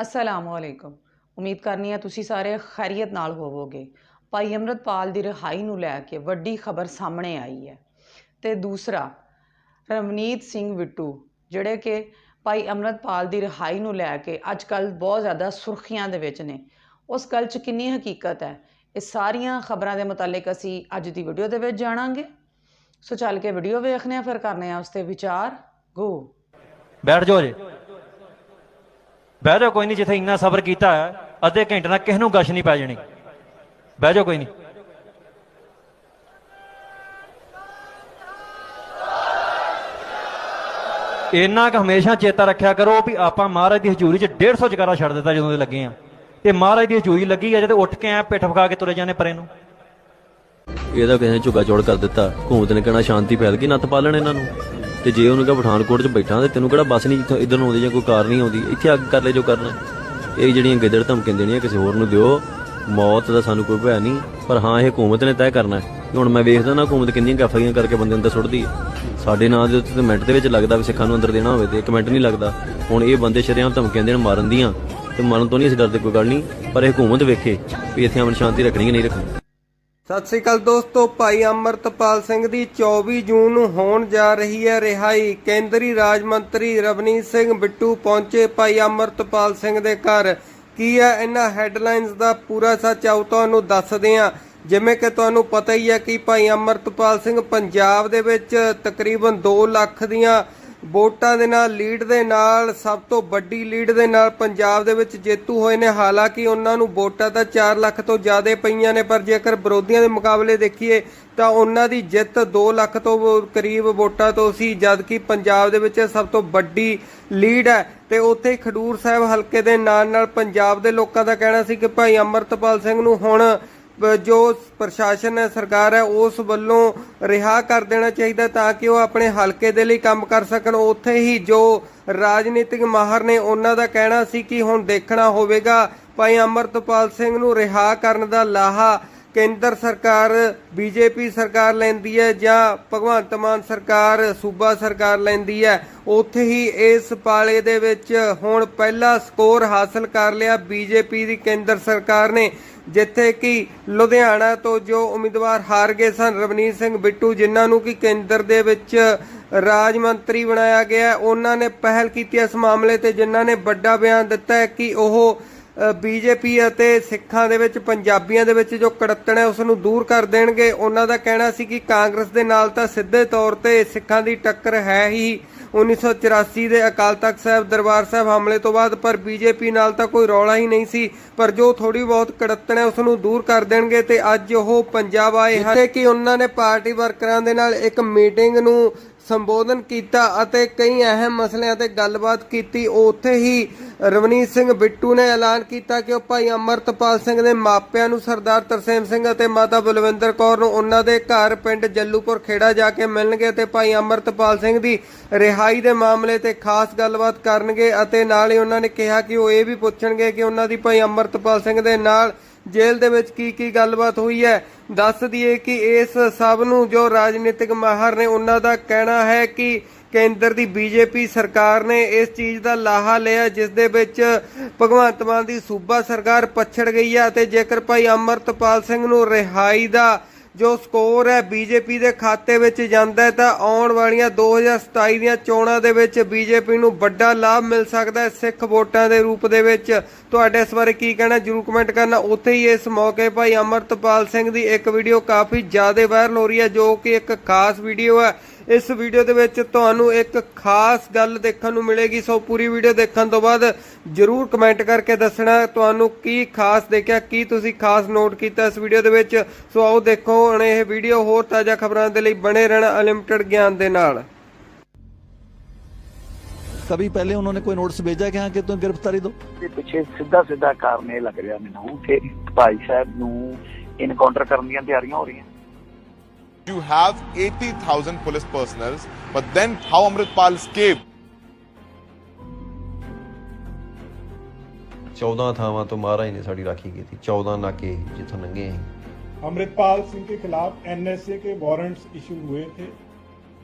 ਅਸਲਾਮੁਅਲੈਕੁਮ ਉਮੀਦ ਕਰਨੀ ਹੈ ਤੁਸੀਂ ਸਾਰੇ ਖੈਰੀਅਤ ਨਾਲ ਹੋਵੋਗੇ। ਭਾਈ ਅੰਮ੍ਰਿਤਪਾਲ ਦੀ ਰਿਹਾਈ ਨੂੰ ਲੈ ਕੇ ਵੱਡੀ ਖਬਰ ਸਾਹਮਣੇ ਆਈ ਹੈ। ਤੇ ਦੂਸਰਾ, ਰਵਨੀਤ ਸਿੰਘ ਵਿੱਟੂ, ਜਿਹੜੇ ਕਿ ਭਾਈ ਅੰਮ੍ਰਿਤਪਾਲ ਦੀ ਰਿਹਾਈ ਨੂੰ ਲੈ ਕੇ ਅੱਜ ਕੱਲ ਬਹੁਤ ਜ਼ਿਆਦਾ ਸੁਰਖੀਆਂ ਦੇ ਵਿੱਚ ਨੇ। ਉਸ ਗੱਲ 'ਚ ਕਿੰਨੀ ਹਕੀਕਤ ਹੈ? ਇਹ ਸਾਰੀਆਂ ਖਬਰਾਂ ਦੇ ਮੁਤਲਕ ਅਸੀਂ ਅੱਜ ਦੀ ਵੀਡੀਓ ਦੇ ਵਿੱਚ ਜਾਣਾਂਗੇ। ਸੋ ਚੱਲ ਕੇ ਵੀਡੀਓ ਵੇਖਨੇ ਆ ਫਿਰ ਕਰਨੇ ਆ ਉਸ ਤੇ ਵਿਚਾਰ। ਗੋ ਬੈਠ ਜਾਓ ਜੀ ਬਹਿ ਜਾਓ ਕੋਈ ਨਹੀਂ, ਜਿੱਥੇ ਇੰਨਾ ਸਬਰ ਕੀਤਾ ਹੈ ਅੱਧੇ ਘੰਟੇ ਨਾਲ ਕਿਸ ਨੂੰ ਗਸ਼ ਨਹੀਂ ਪੈ ਜਾਣੀ। ਬਹਿ ਜਾਓ ਕੋਈ ਨਹੀਂ। ਇੰਨਾ ਕੁ ਹਮੇਸ਼ਾ ਚੇਤਾ ਰੱਖਿਆ ਕਰੋ ਵੀ ਆਪਾਂ ਮਹਾਰਾਜ ਦੀ ਹਜ਼ੂਰੀ 'ਚ 150 ਜਕਾਰਾ ਛੱਡ ਦਿੱਤਾ ਜਦੋਂ ਦੇ ਲੱਗੇ ਆ। ਤੇ ਮਹਾਰਾਜ ਦੀ ਹਜ਼ੂਰੀ ਲੱਗੀ ਆ ਜਦ ਉੱਠ ਕੇ ਆ ਪਿੱਠ ਫਕਾ ਕੇ ਤੁਰੇ ਜਾਣੇ ਪਰੇ ਨੂੰ। ਇਹਦਾ ਕਿਸੇ ਨੇ ਝੁੱਗਾ ਚੋੜ ਕਰ ਦਿੱਤਾ। ਹਕੂਮਤ ਨੇ ਕਹਿਣਾ ਸ਼ਾਂਤੀ ਫੈਲ ਗਈ ਨੱਤ ਪਾਲਣ ਇਹਨਾਂ ਨੂੰ। ਤੇ ਜੇ ਉਹਨੂੰ ਕਹ ਪਠਾਨਕੋਟ 'ਚ ਬੈਠਾ ਤੇ ਤੈਨੂੰ ਕਿਹੜਾ ਬੱਸ ਨਹੀਂ ਜਿੱਥੋਂ ਇੱਧਰ ਨੂੰ ਆਉਂਦੀ ਜਾਂ ਕੋਈ ਕਾਰ ਨਹੀਂ ਆਉਂਦੀ, ਇੱਥੇ ਅੱਗ ਕਰ ਲੈ ਜੋ ਕਰਨਾ। ਇਹ ਜਿਹੜੀਆਂ ਗਿੱਦੜ ਧਮਕੀਆਂ ਦੇਣੀਆਂ ਕਿਸੇ ਹੋਰ ਨੂੰ ਦਿਓ, ਮੌਤ ਦਾ ਸਾਨੂੰ ਕੋਈ ਭੈ ਨਹੀਂ, ਪਰ ਹਾਂ ਇਹ ਹਕੂਮਤ ਨੇ ਤੈਅ ਕਰਨਾ ਹੁਣ ਮੈਂ ਵੇਖਦਾ ਨਾ ਹਕੂਮਤ ਕਿੰਨੀਆਂ ਗਾਫੀਆਂ ਕਰਕੇ ਬੰਦੇ ਅੰਦਰ ਸੁੱਟਦੀ ਹੈ। ਸਾਡੇ ਨਾਂ ਦੇ ਉੱਤੇ ਤੇ ਮਿੰਟ ਦੇ ਵਿੱਚ ਲੱਗਦਾ ਵੀ ਸਿੱਖਾਂ ਨੂੰ ਅੰਦਰ ਦੇਣਾ ਹੋਵੇ ਤੇ ਇੱਕ ਮਿੰਟ ਨਹੀਂ ਲੱਗਦਾ। ਹੁਣ ਇਹ ਬੰਦੇ ਸ਼ਰੇਆਮ ਧਮਕੀਆਂ ਦੇਣ ਮਾਰਨ ਦੀਆਂ ਤੇ ਮਰਨ ਤੋਂ ਨਹੀਂ ਅਸੀਂ ਡਰਦੇ ਕੋਈ ਗੱਲ ਨਹੀਂ, ਪਰ ਇਹ ਹਕੂਮਤ ਵੇਖੇ ਵੀ ਇੱਥੇ ਅਮਨ ਸ਼ਾਂਤੀ ਰੱਖਣੀ ਕਿ ਨਹੀਂ ਰੱਖਣੀ। ਸਤਿ ਸ੍ਰੀ ਅਕਾਲ ਦੋਸਤੋ, ਭਾਈ ਅਮਰਤਪਾਲ ਸਿੰਘ ਦੀ 24 ਜੂਨ ਨੂੰ ਹੋਣ ਜਾ ਰਹੀ ਹੈ ਰਿਹਾਈ। ਕੇਂਦਰੀ ਰਾਜ ਮੰਤਰੀ ਰਵਨੀਤ ਸਿੰਘ ਬਿੱਟੂ ਪਹੁੰਚੇ ਭਾਈ ਅਮਰਤਪਾਲ ਸਿੰਘ ਦੇ ਘਰ। ਕੀ ਹੈ ਇਹਨਾਂ ਹੈਡਲਾਈਨਸ ਦਾ ਪੂਰਾ ਸੱਚ ਆਉ ਤੁਹਾਨੂੰ ਦੱਸਦੇ ਹਾਂ। ਜਿਵੇਂ ਕਿ ਤੁਹਾਨੂੰ ਪਤਾ ਹੀ ਹੈ ਕਿ ਭਾਈ ਅਮਰਤਪਾਲ ਸਿੰਘ ਪੰਜਾਬ ਦੇ ਵਿੱਚ ਤਕਰੀਬਨ 2 ਲੱਖ ਦੀਆਂ ਵੋਟਾਂ ਦੇ ਨਾਲ, ਲੀਡ ਦੇ ਨਾਲ, ਸਭ ਤੋਂ ਵੱਡੀ ਲੀਡ ਦੇ ਨਾਲ ਪੰਜਾਬ ਦੇ ਵਿੱਚ ਜੇਤੂ ਹੋਏ ਨੇ। ਹਾਲਾਂਕਿ ਉਹਨਾਂ ਨੂੰ ਵੋਟਾਂ ਤਾਂ 4 ਲੱਖ ਤੋਂ ਜ਼ਿਆਦਾ ਪਈਆਂ ਨੇ, ਪਰ ਜੇਕਰ ਵਿਰੋਧੀਆਂ ਦੇ ਮੁਕਾਬਲੇ ਦੇਖੀਏ ਤਾਂ ਉਹਨਾਂ ਦੀ ਜਿੱਤ 2 ਲੱਖ ਤੋਂ ਕਰੀਬ ਵੋਟਾਂ ਤੋਂ ਸੀ, ਜਦਕਿ ਪੰਜਾਬ ਦੇ ਵਿੱਚ ਸਭ ਤੋਂ ਵੱਡੀ ਲੀਡ ਹੈ। ਤੇ ਉੱਥੇ ਖਡੂਰ ਸਾਹਿਬ ਹਲਕੇ ਦੇ ਨਾਲ ਨਾਲ ਪੰਜਾਬ ਦੇ ਲੋਕਾਂ ਦਾ ਕਹਿਣਾ ਸੀ ਕਿ ਭਾਈ ਅਮਰਤਪਾਲ ਸਿੰਘ ਨੂੰ ਹੁਣ ਜੋ ਪ੍ਰਸ਼ਾਸਨ ਹੈ, ਸਰਕਾਰ ਹੈ, ਉਸ ਵੱਲੋਂ ਰਿਹਾ ਕਰ ਦੇਣਾ ਚਾਹੀਦਾ ਤਾਂ ਕਿ ਉਹ ਆਪਣੇ ਹਲਕੇ ਦੇ ਲਈ ਕੰਮ ਕਰ ਸਕਣ। ਉੱਥੇ ਹੀ ਜੋ ਰਾਜਨੀਤਿਕ ਮਾਹਰ ਨੇ, ਉਹਨਾਂ ਦਾ ਕਹਿਣਾ ਸੀ ਕਿ ਹੁਣ ਦੇਖਣਾ ਹੋਵੇਗਾ। ਭਾਈ ਅਮਰਤਪਾਲ ਸਿੰਘ ਨੂੰ ਰਿਹਾ ਕਰਨ ਦਾ ਲਾਹਾ ਕੇਂਦਰ ਸਰਕਾਰ, ਬੀਜੇਪੀ ਸਰਕਾਰ ਲੈਂਦੀ ਹੈ ਜਾਂ ਭਗਵੰਤ ਮਾਨ ਸਰਕਾਰ, ਸੂਬਾ ਸਰਕਾਰ ਲੈਂਦੀ ਹੈ। ਉੱਥੇ ਹੀ ਇਸ ਪਾਲੇ ਦੇ ਵਿੱਚ ਹੁਣ ਪਹਿਲਾ ਸਕੋਰ ਹਾਸਲ ਕਰ ਲਿਆ ਬੀਜੇਪੀ ਦੀ ਕੇਂਦਰ ਸਰਕਾਰ ਨੇ। ਜਿੱਥੇ ਕਿ ਲੁਧਿਆਣਾ ਤੋਂ ਜੋ ਉਮੀਦਵਾਰ ਹਾਰ ਗਏ ਸਨ, ਰਵਨੀਤ ਸਿੰਘ ਬਿੱਟੂ, ਜਿਨ੍ਹਾਂ ਨੂੰ ਕਿ ਕੇਂਦਰ ਦੇ ਵਿੱਚ ਰਾਜ ਮੰਤਰੀ ਬਣਾਇਆ ਗਿਆ ਉਹਨਾਂ ਨੇ ਪਹਿਲ ਕੀਤੀ ਇਸ ਮਾਮਲੇ ਤੇ, ਜਿਨ੍ਹਾਂ ਨੇ ਵੱਡਾ ਬਿਆਨ ਦਿੱਤਾ ਹੈ ਕਿ ਉਹ ਬੀਜੇਪੀ ਅਤੇ ਸਿੱਖਾਂ ਦੇ ਵਿੱਚ, ਪੰਜਾਬੀਆਂ ਦੇ ਵਿੱਚ ਜੋ ਕੜੱਤਣ ਹੈ ਉਸ ਨੂੰ ਦੂਰ ਕਰ ਦੇਣਗੇ। ਉਹਨਾਂ ਦਾ ਕਹਿਣਾ ਸੀ ਕਿ ਕਾਂਗਰਸ ਦੇ ਨਾਲ ਤਾਂ ਸਿੱਧੇ ਤੌਰ ਤੇ ਸਿੱਖਾਂ ਦੀ ਟੱਕਰ ਹੈ ਹੀ 1984 ਦੇ ਅਕਾਲ ਤਖਤ ਸਾਹਿਬ ਦਰਬਾਰ ਸਾਹਿਬ ਹਮਲੇ ਤੋਂ ਬਾਅਦ ਪਰ ਬੀਜੇਪੀ ਨਾਲ ਤਾਂ ਕੋਈ ਰੌਲਾ ਹੀ ਨਹੀਂ ਸੀ, ਪਰ ਜੋ ਥੋੜੀ ਬਹੁਤ ਕੜੱਤਣ ਹੈ ਉਸ ਨੂੰ ਦੂਰ ਕਰ ਦੇਣਗੇ ਤੇ ਅੱਜ ਉਹ ਪੰਜਾਬ ਆਏ ਹਨ। ਕਿ ਉਹਨਾਂ ਨੇ ਪਾਰਟੀ ਵਰਕਰਾਂ ਦੇ ਨਾਲ ਇੱਕ ਮੀਟਿੰਗ ਨੂੰ ਸੰਬੋਧਨ ਕੀਤਾ ਅਤੇ ਕਈ ਅਹਿਮ ਮਸਲਿਆਂ ਤੇ ਗੱਲਬਾਤ ਕੀਤੀ। ਉੱਥੇ ਹੀ ਰਵਨੀਤ ਸਿੰਘ ਬਿੱਟੂ ਨੇ ਐਲਾਨ ਕੀਤਾ ਕਿ ਉਹ ਭਾਈ ਅਮਰਤਪਾਲ ਸਿੰਘ ਦੇ ਮਾਪਿਆਂ ਨੂੰ ਸਰਦਾਰ ਤਰਸੇਮ ਸਿੰਘ ਅਤੇ ਮਾਤਾ ਬਲਵਿੰਦਰ ਕੌਰ ਨੂੰ ਉਹਨਾਂ ਦੇ ਘਰ ਪਿੰਡ ਜੱਲੂਪੁਰ ਖੇੜਾ ਜਾ ਕੇ ਮਿਲਣਗੇ ਤੇ ਭਾਈ ਅਮਰਤਪਾਲ ਸਿੰਘ ਦੀ ਰਿਹਾਈ ਦੇ ਮਾਮਲੇ ਤੇ ਖਾਸ ਗੱਲਬਾਤ ਕਰਨਗੇ ਅਤੇ ਨਾਲ ਹੀ ਉਹਨਾਂ ਨੇ ਕਿਹਾ ਕਿ ਉਹ ਇਹ ਵੀ ਪੁੱਛਣਗੇ ਕਿ ਉਹਨਾਂ ਦੀ ਭਾਈ ਅਮਰਤਪਾਲ ਸਿੰਘ ਦੇ ਨਾਲ ਜੇਲ੍ਹ ਦੇ ਵਿੱਚ ਕੀ ਕੀ ਗੱਲਬਾਤ ਹੋਈ ਹੈ? ਦੱਸ ਦਈਏ ਕਿ ਇਸ ਸਭ ਨੂੰ ਜੋ ਰਾਜਨੀਤਿਕ ਮਾਹਰ ਨੇ, ਉਹਨਾਂ ਦਾ ਕਹਿਣਾ ਹੈ ਕਿ ਕੇਂਦਰ ਦੀ ਬੀਜੇਪੀ ਸਰਕਾਰ ਨੇ ਇਸ ਚੀਜ਼ ਦਾ ਲਾਹਾ ਲਿਆ, ਜਿਸ ਦੇ ਵਿੱਚ ਭਗਵੰਤ ਮਾਨ ਦੀ ਸੂਬਾ ਸਰਕਾਰ ਪਛੜ ਗਈ ਹੈ ਅਤੇ ਜੇਕਰ ਭਾਈ ਅਮਰਤਪਾਲ ਸਿੰਘ ਨੂੰ ਰਿਹਾਈ ਦਾ ਜੋ ਸਕੋਰ ਹੈ ਬੀਜੇਪੀ ਦੇ ਖਾਤੇ ਵਿੱਚ ਜਾਂਦਾ ਹੈ, ਤਾਂ ਆਉਣ ਵਾਲੀਆਂ 2027 ਦੀਆਂ ਚੋਣਾਂ ਦੇ ਵਿੱਚ ਬੀਜੇਪੀ ਨੂੰ ਵੱਡਾ ਲਾਭ ਮਿਲ ਸਕਦਾ ਹੈ ਸਿੱਖ ਵੋਟਾਂ ਦੇ ਰੂਪ ਦੇ ਵਿੱਚ। ਤੁਹਾਡੇ ਇਸ ਬਾਰੇ ਕੀ ਕਹਿਣਾ ਜਰੂਰ ਕਮੈਂਟ ਕਰਨਾ। ਉੱਥੇ ਹੀ ਇਸ ਮੌਕੇ ਭਾਈ ਅਮਰਤਪਾਲ ਸਿੰਘ ਦੀ ਇੱਕ ਵੀਡੀਓ ਕਾਫੀ ਜ਼ਿਆਦਾ ਵਾਇਰਲ ਹੋ ਰਹੀ ਹੈ, ਜੋ ਕਿ ਇੱਕ ਖਾਸ ਵੀਡੀਓ ਹੈ। ਇਸ ਵੀਡੀਓ ਦੇ ਵਿੱਚ ਤੁਹਾਨੂੰ ਇੱਕ ਖਾਸ ਗੱਲ ਦੇਖਣ ਨੂੰ ਮਿਲੇਗੀ ਸੋ ਪੂਰੀ ਵੀਡੀਓ ਦੇਖਣ ਤੋਂ ਬਾਅਦ ਜਰੂਰ ਕਮੈਂਟ ਕਰਕੇ ਦੱਸਣਾ ਤੁਹਾਨੂੰ ਕੀ ਖਾਸ ਦੇਖਿਆ ਕੀ ਤੁਸੀਂ ਖਾਸ ਨੋਟ ਕੀਤਾ ਇਸ ਵੀਡੀਓ ਦੇ ਵਿੱਚ ਸੋ ਆਓ ਦੇਖੋ ਹੁਣ ਇਹ ਵੀਡੀਓ ਹੋਰ ਤਾਜ਼ਾ ਖਬਰਾਂ ਦੇ ਲਈ ਬਣੇ ਰਹਿਣਾ ਅਨਲਿਮਟਿਡ ਗਿਆਨ ਦੇ ਨਾਲ कभी पहले उन्होंने कोई नोटिस भेजा कि हाँ कि तुम गिरफ्तारी दो ਦੇ ਪਿੱਛੇ ਸਿੱਧਾ ਸਿੱਧਾ ਕਾਰਨ ਇਹ ਲੱਗ ਰਿਹਾ ਮੈਨੂੰ ਕਿ ਭਾਈ ਸਾਹਿਬ ਨੂੰ ਇਨਕਾਊਂਟਰ ਕਰਨ ਦੀਆਂ ਤਿਆਰੀਆਂ ਹੋ ਰਹੀਆਂ You have 80,000 police personals, but then how Amritpal escaped? 14 ਥਾਵਾਂ ਤੋਂ ਮਹਾਰਾਜ ਨੇ ਸਾਡੀ ਰਾਖੀ ਕੀਤੀ 14 ਨਾਕੇ ਜਿੱਥੋਂ ਲੰਘੇ ਅਸੀਂ अमृतपाल सिंह के खिलाफ एनएसए के वारंट्स इशू हुए थे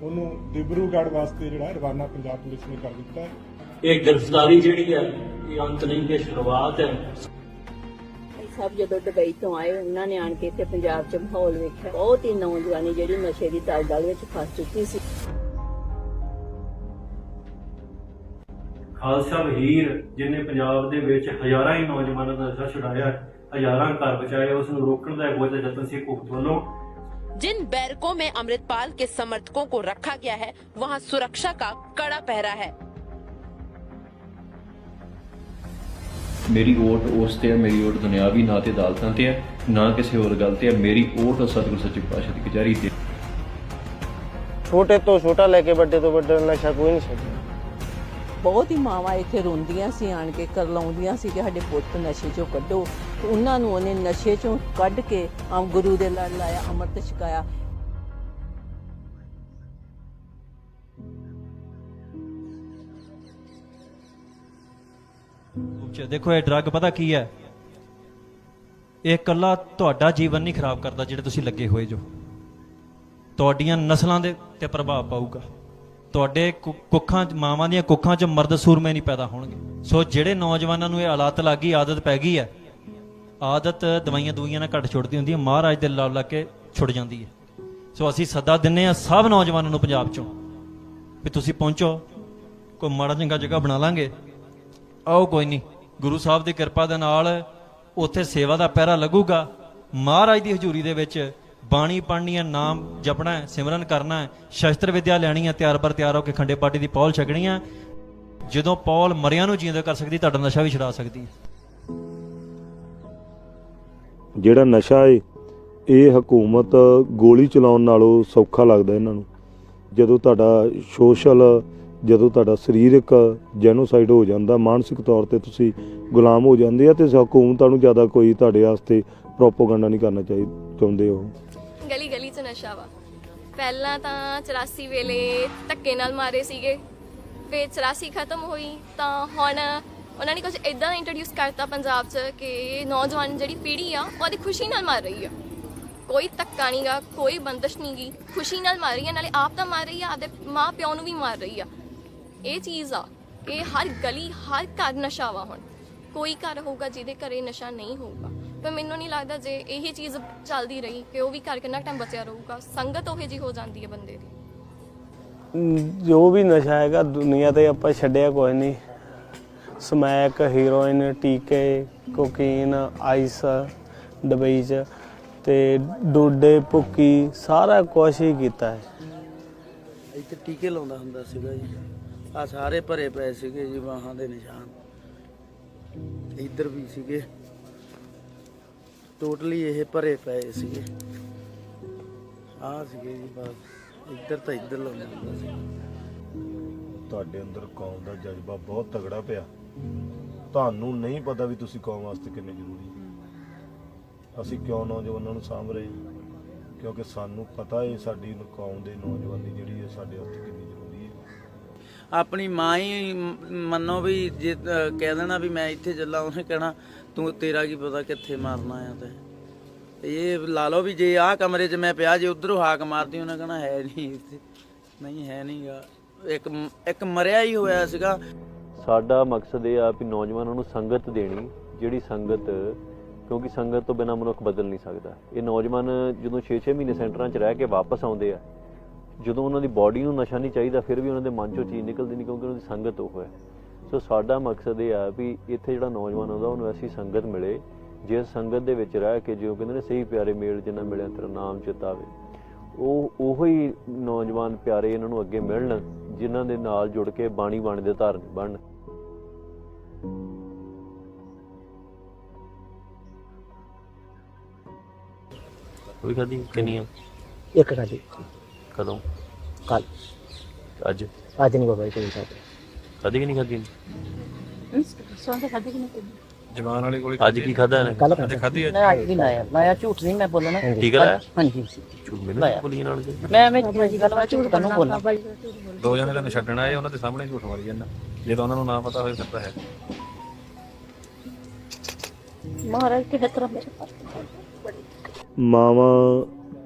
ਉਹਨੂੰ ਦਿਬਰੂਗੜ੍ਹ ਵਾਸਤੇ ਜਿਹੜਾ ਰਵਾਨਾ ਪੰਜਾਬ ਪੁਲਿਸ ਨੇ ਕਰ ਦਿੱਤਾ ਹੈ ਇਹ ਗ੍ਰਿਫਤਾਰੀ ਜਿਹੜੀ ਹੈ ਇਹ ਅੰਤ ਨਹੀਂ ਕਿ ਸ਼ੁਰੂਆਤ ਹੈ ਸਭ ਜਦੋਂ ਦੁਬਈ ਤੋਂ ਆਏ ਉਹਨਾਂ ਨੇ ਆਣ ਕੇ ਇੱਥੇ ਪੰਜਾਬ 'ਚ ਮਾਹੌਲ ਵੇਖਿਆ ਬਹੁਤ ਹੀ ਨੌਜਵਾਨੀ ਜਿਹੜੀ ਨਸ਼ੇ ਦੀ ਦਲਦਲ ਵਿੱਚ ਫਸ ਚੁੱਕੀ ਸੀ ਖਾਲਸਾ ਵਹੀਰ ਜਿਨੇ ਪੰਜਾਬ ਦੇ ਵਿੱਚ ਹਜ਼ਾਰਾਂ ਹੀ ਨੌਜਵਾਨਾਂ ਦਾ ਨਸ਼ਾ ਛੁਡਾਇਆ ਹਜ਼ਾਰਾਂ ਘਰ ਬਚਾਏ ਉਸ ਨੂੰ ਰੋਕਣ ਦਾ ਬਹੁਤ ਯਤਨ ਸੀ ਭੁਗਤ ਵੱਲੋਂ जिन बैरकों में अमृतपाल के समर्थकों को रखा गया है वहां सुरक्षा का कड़ा पहरा है ਮੇਰੀ ਓਟ ਉਸ ਤੇ ਹੈ ਮੇਰੀ ਓਟ ਦੁਨਿਆਵੀ ਨਾ ਤੇ ਅਦਾਲਤਾਂ ਤੇ ਹੈ ਨਾ ਕਿਸੇ ਹੋਰ ਗੱਲ ਤੇ ਹੈ। ਮੇਰੀ ਓਟ ਸਤਿਗੁਰ ਸੱਚੇ ਪਾਤਸ਼ਾਹ ਦੀ ਕਚਹਿਰੀ ਤੇ ਛੋਟੇ ਤੋਂ ਛੋਟਾ ਲੈ ਕੇ ਵੱਡੇ ਤੋਂ ਵੱਡਾ ਨਸ਼ਾ ਕੋਈ ਨਹੀਂ ਛੱਡਦਾ। ਬਹੁਤ ਹੀ ਮਾਵਾਂ ਇੱਥੇ ਰੋਂਦੀਆਂ ਸੀ ਆਣ ਕੇ ਕਰਲਾਉਂਦੀਆਂ ਸੀ ਕਿ ਸਾਡੇ ਪੁੱਤ ਨਸ਼ੇ 'ਚੋਂ ਕੱਢੋ। ਉਹਨਾਂ ਨੂੰ ਉਹਨੇ ਨਸ਼ੇ 'ਚੋਂ ਕੱਢ ਕੇ ਆਮ ਗੁਰੂ ਦੇ ਲੜ ਲਾਇਆ ਅੰਮ੍ਰਿਤ ਛਕਾਇਆ। ਚ ਦੇਖੋ, ਇਹ ਡਰੱਗ ਪਤਾ ਕੀ ਹੈ? ਇਹ ਇਕੱਲਾ ਤੁਹਾਡਾ ਜੀਵਨ ਨਹੀਂ ਖਰਾਬ ਕਰਦਾ ਜਿਹੜੇ ਤੁਸੀਂ ਲੱਗੇ ਹੋਏ ਜੋ। ਤੁਹਾਡੀਆਂ ਨਸਲਾਂ ਦੇ ਤੇ ਪ੍ਰਭਾਵ ਪਾਊਗਾ। ਤੁਹਾਡੇ ਕੁ- ਕੁੱਖਾਂ ਮਾਵਾਂ ਦੀਆਂ ਕੁੱਖਾਂ 'ਚ ਮਰਦ ਸੂਰਮੇ ਨਹੀਂ ਪੈਦਾ ਹੋਣਗੇ। ਸੋ ਜਿਹੜੇ ਨੌਜਵਾਨਾਂ ਨੂੰ ਇਹ ਹਾਲਾਤ ਲੱਗੀ, ਆਦਤ ਪੈ ਗਈ ਹੈ, ਆਦਤ ਦਵਾਈਆਂ ਦਵਾਈਆਂ ਨਾਲ ਘੱਟ ਛੁੱਟਦੀ ਹੁੰਦੀ ਹੈ, ਮਹਾਰਾਜ ਦੇ ਲੜ ਲੱਗ ਕੇ ਛੁੱਟ ਜਾਂਦੀ ਹੈ। ਸੋ ਅਸੀਂ ਸੱਦਾ ਦਿੰਨੇ ਆ ਸਭ ਨੌਜਵਾਨਾਂ ਨੂੰ ਪੰਜਾਬ 'ਚੋਂ ਵੀ ਤੁਸੀਂ ਪਹੁੰਚੋ, ਕੋਈ ਮਾੜਾ ਚੰਗਾ ਜਗ੍ਹਾ ਬਣਾ ਲਾਂਗੇ। ਆਓ ਕੋਈ ਨਹੀਂ। ਗੁਰੂ ਸਾਹਿਬ ਦੀ ਕਿਰਪਾ ਦੇ ਨਾਲ ਉੱਥੇ ਸੇਵਾ ਦਾ ਪਹਿਰਾ ਲੱਗੂਗਾ। ਮਹਾਰਾਜ ਦੀ ਹਜ਼ੂਰੀ ਦੇ ਵਿੱਚ ਬਾਣੀ ਪੜ੍ਹਨੀ ਹੈ ਨਾਮ ਜਪਣਾ ਹੈ, ਸਿਮਰਨ ਕਰਨਾ ਹੈ, ਸ਼ਸਤਰ ਵਿਦਿਆ ਲੈਣੀ ਹੈ, ਤਿਆਰ ਪਰ ਤਿਆਰ ਹੋ ਕੇ ਖੰਡੇ ਪਾਟੀ ਦੀ ਪੌਲ ਛਕਣੀ ਹੈ। ਜਦੋਂ ਪੌਲ ਮਰਿਆਂ ਨੂੰ ਜਿਉਂਦਾ ਕਰ ਸਕਦੀ, ਤੁਹਾਡਾ ਨਸ਼ਾ ਵੀ ਛੁਡਾ ਸਕਦੀ ਹੈ। ਜਿਹੜਾ ਨਸ਼ਾ ਏ, ਇਹ ਹਕੂਮਤ ਗੋਲੀ ਚਲਾਉਣ ਨਾਲੋਂ ਸੌਖਾ ਲੱਗਦਾ ਇਹਨਾਂ ਨੂੰ। ਜਦੋਂ ਤੁਹਾਡਾ ਸੋਸ਼ਲ ਜਦੋਂ ਤੁਹਾਡਾ ਸਰੀਰਕ ਜੈਨੋਸਾਈਡ ਹੋ ਜਾਂਦਾ, ਮਾਨਸਿਕ ਤੌਰ ਤੇ ਤੁਸੀਂ ਗੁਲਾਮ ਹੋ ਜਾਂਦੇ ਆ ਤੇ ਹਕੂਮਤਾਂ ਨੂੰ ਜ਼ਿਆਦਾ ਕੋਈ ਤੁਹਾਡੇ ਵਾਸਤੇ ਪ੍ਰੋਪੋਗੈਂਡਾ ਨਹੀਂ ਕਰਨਾ ਚਾਹੀਦਾ ਚਾਹੁੰਦੇ ਉਹ। ਗਲੀ ਗਲੀ 'ਚ ਨਸ਼ਾ ਵਾ। ਪਹਿਲਾਂ ਤਾਂ 84 ਵੇਲੇ ਧੱਕੇ ਨਾਲ ਮਾਰੇ ਸੀਗੇ। ਫਿਰ 84 ਖਤਮ ਹੋਈ ਤਾਂ ਹੁਣ ਉਹਨਾਂ ਨੇ ਕੁਝ ਇਦਾਂ ਇੰਟਰੋਡਿਊਸ ਕਰਤਾ ਪੰਜਾਬ 'ਚ ਕਿ ਨੌਜਵਾਨ ਜਿਹੜੀ ਪੀੜ੍ਹੀ ਆ ਉਹਦੀ ਖੁਸ਼ੀ ਨਾਲ ਮਾਰ ਰਹੀ ਆ। ਕੋਈ ਧੱਕਾ ਨਹੀਂਗਾ ਕੋਈ ਬੰਦਸ਼ ਨਹੀਂਗੀ ਖੁਸ਼ੀ ਨਾਲ ਮਾਰ ਰਹੀ ਆ, ਨਾਲੇ ਆਪ ਤਾਂ ਮਾਰ ਰਹੀ ਆ, ਆਪਦੇ ਮਾਂ ਪਿਓ ਨੂੰ ਵੀ ਮਾਰ ਰਹੀ ਆ। ਇਹ ਚੀਜ਼ ਆ ਇਹ ਹਰ ਗਲੀ ਹਰ ਘਰ ਨਸ਼ਾ ਵਾ ਹੁਣ। ਕੋਈ ਘਰ ਹੋਊਗਾ ਜਿਹਦੇ ਘਰੇ ਨਸ਼ਾ ਨਹੀਂ ਹੋਊਗਾ। ਪਰ ਮੈਨੂੰ ਨਹੀਂ ਲੱਗਦਾ ਜੇ ਇਹੀ ਚੀਜ਼ ਚੱਲਦੀ ਰਹੀ ਕਿ ਉਹ ਵੀ ਘਰ ਕਿੰਨਾ ਟਾਈਮ ਬਚਿਆ ਰਹੂਗਾ ਸੰਗਤ ਉਹੇ ਜੀ ਹੋ ਜਾਂਦੀ ਹੈ ਬੰਦੇ ਦੀ। ਜੋ ਵੀ ਨਸ਼ਾ ਹੈਗਾ ਦੁਨੀਆ ਤੇ ਆਪਾਂ ਛੱਡਿਆ ਕੋਈ ਨਹੀਂ। ਸਮੈਕ ਹੀਰੋਇਨ ਟੀਕੇ ਕੋਕੀਨ ਆਈਸ ਦੁਬਈ ਚ ਤੇ ਡੋਡੇ ਭੁੱਕੀ ਸਾਰਾ ਕੁਝ ਹੀ ਕੀਤਾ ਹੈ। ਇੱਥੇ ਟੀਕੇ ਲਾਉਂਦਾ ਹੁੰਦਾ ਸੀਗਾ ਜੀ। ਆ ਸਾਰੇ ਭਰੇ ਪਏ ਸੀਗੇ ਜੀ ਬਾਹਾਂ ਦੇ ਨਿਸ਼ਾਨ। ਇੱਧਰ ਵੀ ਸੀਗੇ। ਟੋਟਲੀ ਇਹ ਭਰੇ ਪਏ ਸੀਗੇ। ਆ ਸੀਗੇ ਜੀ ਬਸ। ਇੱਧਰ ਤਾਂ ਇੱਧਰ ਲਾਉਂਦਾ ਹੁੰਦਾ ਸੀ। ਤੁਹਾਡੇ ਅੰਦਰ ਕੌਮ ਦਾ ਜਜ਼ਬਾ ਬਹੁਤ ਤਗੜਾ ਪਿਆ। ਤੁਹਾਨੂੰ ਨਹੀਂ ਪਤਾ ਵੀ ਤੁਸੀਂ ਕੌਮ ਵਾਸਤੇ ਕਿੰਨੇ ਜ਼ਰੂਰੀ ਹੋ। ਅਸੀਂ ਕਿਉਂ ਨੌਜਵਾਨਾਂ ਨੂੰ ਸਾਂਭ ਰਹੇ ਕਿਉਂਕਿ ਸਾਨੂੰ ਪਤਾ ਹੈ ਸਾਡੀ ਕੌਮ ਦੇ ਨੌਜਵਾਨੀ ਜਿਹੜੀ ਹੈ ਸਾਡੇ ਵਾਸਤੇ ਕਿੰਨੀ ਆਪਣੀ ਮਾਂ ਹੀ ਮੰਨੋ ਵੀ ਜੇ ਕਹਿ ਦੇਣਾ ਵੀ ਮੈਂ ਇੱਥੇ ਚੱਲਾਂ ਉਹਨੇ ਕਹਿਣਾ, ਤੂੰ, ਤੇਰਾ ਕੀ ਪਤਾ ਕਿੱਥੇ ਮਾਰਨਾ ਆ ਤੇ? ਇਹ ਲਾ ਲਓ ਵੀ ਜੇ ਆਹ ਕਮਰੇ 'ਚ ਮੈਂ ਪਿਆ, ਜੇ ਉਧਰੋਂ ਹਾਕ ਮਾਰਦੀ ਉਹਨੇ ਕਹਿਣਾ, ਹੈ ਨਹੀਂ ਇੱਥੇ। ਨਹੀਂ, ਹੈ ਨਹੀਂਗਾ ਇੱਕ ਇੱਕ ਮਰਿਆ ਹੀ ਹੋਇਆ ਸੀਗਾ। ਸਾਡਾ ਮਕਸਦ ਇਹ ਆ ਵੀ ਨੌਜਵਾਨਾਂ ਨੂੰ ਸੰਗਤ ਦੇਣੀ, ਜਿਹੜੀ ਸੰਗਤ, ਕਿਉਂਕਿ ਸੰਗਤ ਤੋਂ ਬਿਨਾਂ ਮਨੁੱਖ ਬਦਲ ਨਹੀਂ ਸਕਦਾ। ਇਹ ਨੌਜਵਾਨ ਜਦੋਂ 6-6 ਮਹੀਨੇ ਸੈਂਟਰਾਂ 'ਚ ਰਹਿ ਕੇ ਵਾਪਸ ਆਉਂਦੇ ਆ ਜਦੋਂ ਉਹਨਾਂ ਦੀ ਬਾਡੀ ਨੂੰ ਨਸ਼ਾ ਨਹੀਂ ਚਾਹੀਦਾ ਫਿਰ ਵੀ ਉਹਨਾਂ ਦੇ ਮਨ 'ਚੋਂ ਚੀਜ਼ ਨਿਕਲਦੀ ਨਹੀਂ ਕਿਉਂਕਿ ਉਹਨਾਂ ਦੀ ਸੰਗਤ ਉਹ ਹੈ। ਸੋ ਸਾਡਾ ਮਕਸਦ ਇਹ ਆ ਵੀ ਇੱਥੇ ਜਿਹੜਾ ਨੌਜਵਾਨ ਆਉਂਦਾ ਉਹਨੂੰ ਐਸੀ ਸੰਗਤ ਮਿਲੇ ਜਿਸ ਸੰਗਤ ਦੇ ਵਿੱਚ ਰਹਿ ਕੇ ਜਿਉਂ ਕਹਿੰਦੇ ਨੇ ਸਹੀ ਪਿਆਰੇ ਮੇਲ ਜਿੰਨਾ ਮਿਲਿਆ ਤੇਰਾ ਨਾਮ ਚਿਤਾਵੇ। ਉਹ ਉਹੋ ਹੀ ਨੌਜਵਾਨ ਪਿਆਰੇ ਇਹਨਾਂ ਨੂੰ ਅੱਗੇ ਮਿਲਣ ਜਿਨ੍ਹਾਂ ਦੇ ਨਾਲ ਜੁੜ ਕੇ ਬਾਣੀ ਬਾਣੀ ਦੇ ਧਾਰਨ ਬਣਨ। ਕੋਈ ਖਾਦੀ ਕਿੰਨੀਆਂ? ਇੱਕ ਖਾਦੀ ਕਦੋਂ? ਕੱਲ ਅੱਜ? ਅੱਜ ਨਹੀਂ ਬਾਬਾ ਜੀ ਕੋਈ ਖਾਦੀ ਖਾਦੀ ਕਿ ਨਹੀਂ ਖਾਦੀ ਸੌਂਦੇ ਖਾਦੇ ਕਿ ਨਹੀਂ ਜਵਾਨ ਵਾਲੇ ਕੋਲ ਅੱਜ ਕੀ ਖਾਦਾ ਨੇ ਕੱਲ ਖਾਦੀ ਹੈ ਮੈਂ ਅੱਜ ਵੀ ਲਾਇਆ। ਲਾਇਆ ਝੂਠ ਨਹੀਂ ਮੈਂ ਬੋਲਣਾ। ਠੀਕ ਹੈ ਹਾਂਜੀ। ਝੂਠ ਮੈਨੂੰ ਬੋਲੀ ਨਾਲ ਮੈਂ ਮੈਂ ਜੀ ਗੱਲ ਮੈਂ ਝੂਠ ਕਰਨਾ ਬੋਲਣਾ। ਦੋ ਜਣੇ ਤੈਨੂੰ ਛੱਡਣ ਆਏ ਉਹਨਾਂ ਦੇ ਸਾਹਮਣੇ ਝੂਠ ਮਾਰੀ ਜਾਂਦਾ। ਜੇ ਤਾਂ ਉਹਨਾਂ ਨੂੰ ਨਾ ਪਤਾ ਹੋਵੇ ਫਿਰ ਤਾਂ ਹੈ। ਮਹਾਰਾਜ ਕਿਸ ਤਰ੍ਹਾਂ ਮੇਰੇ ਮਾਵਾਂ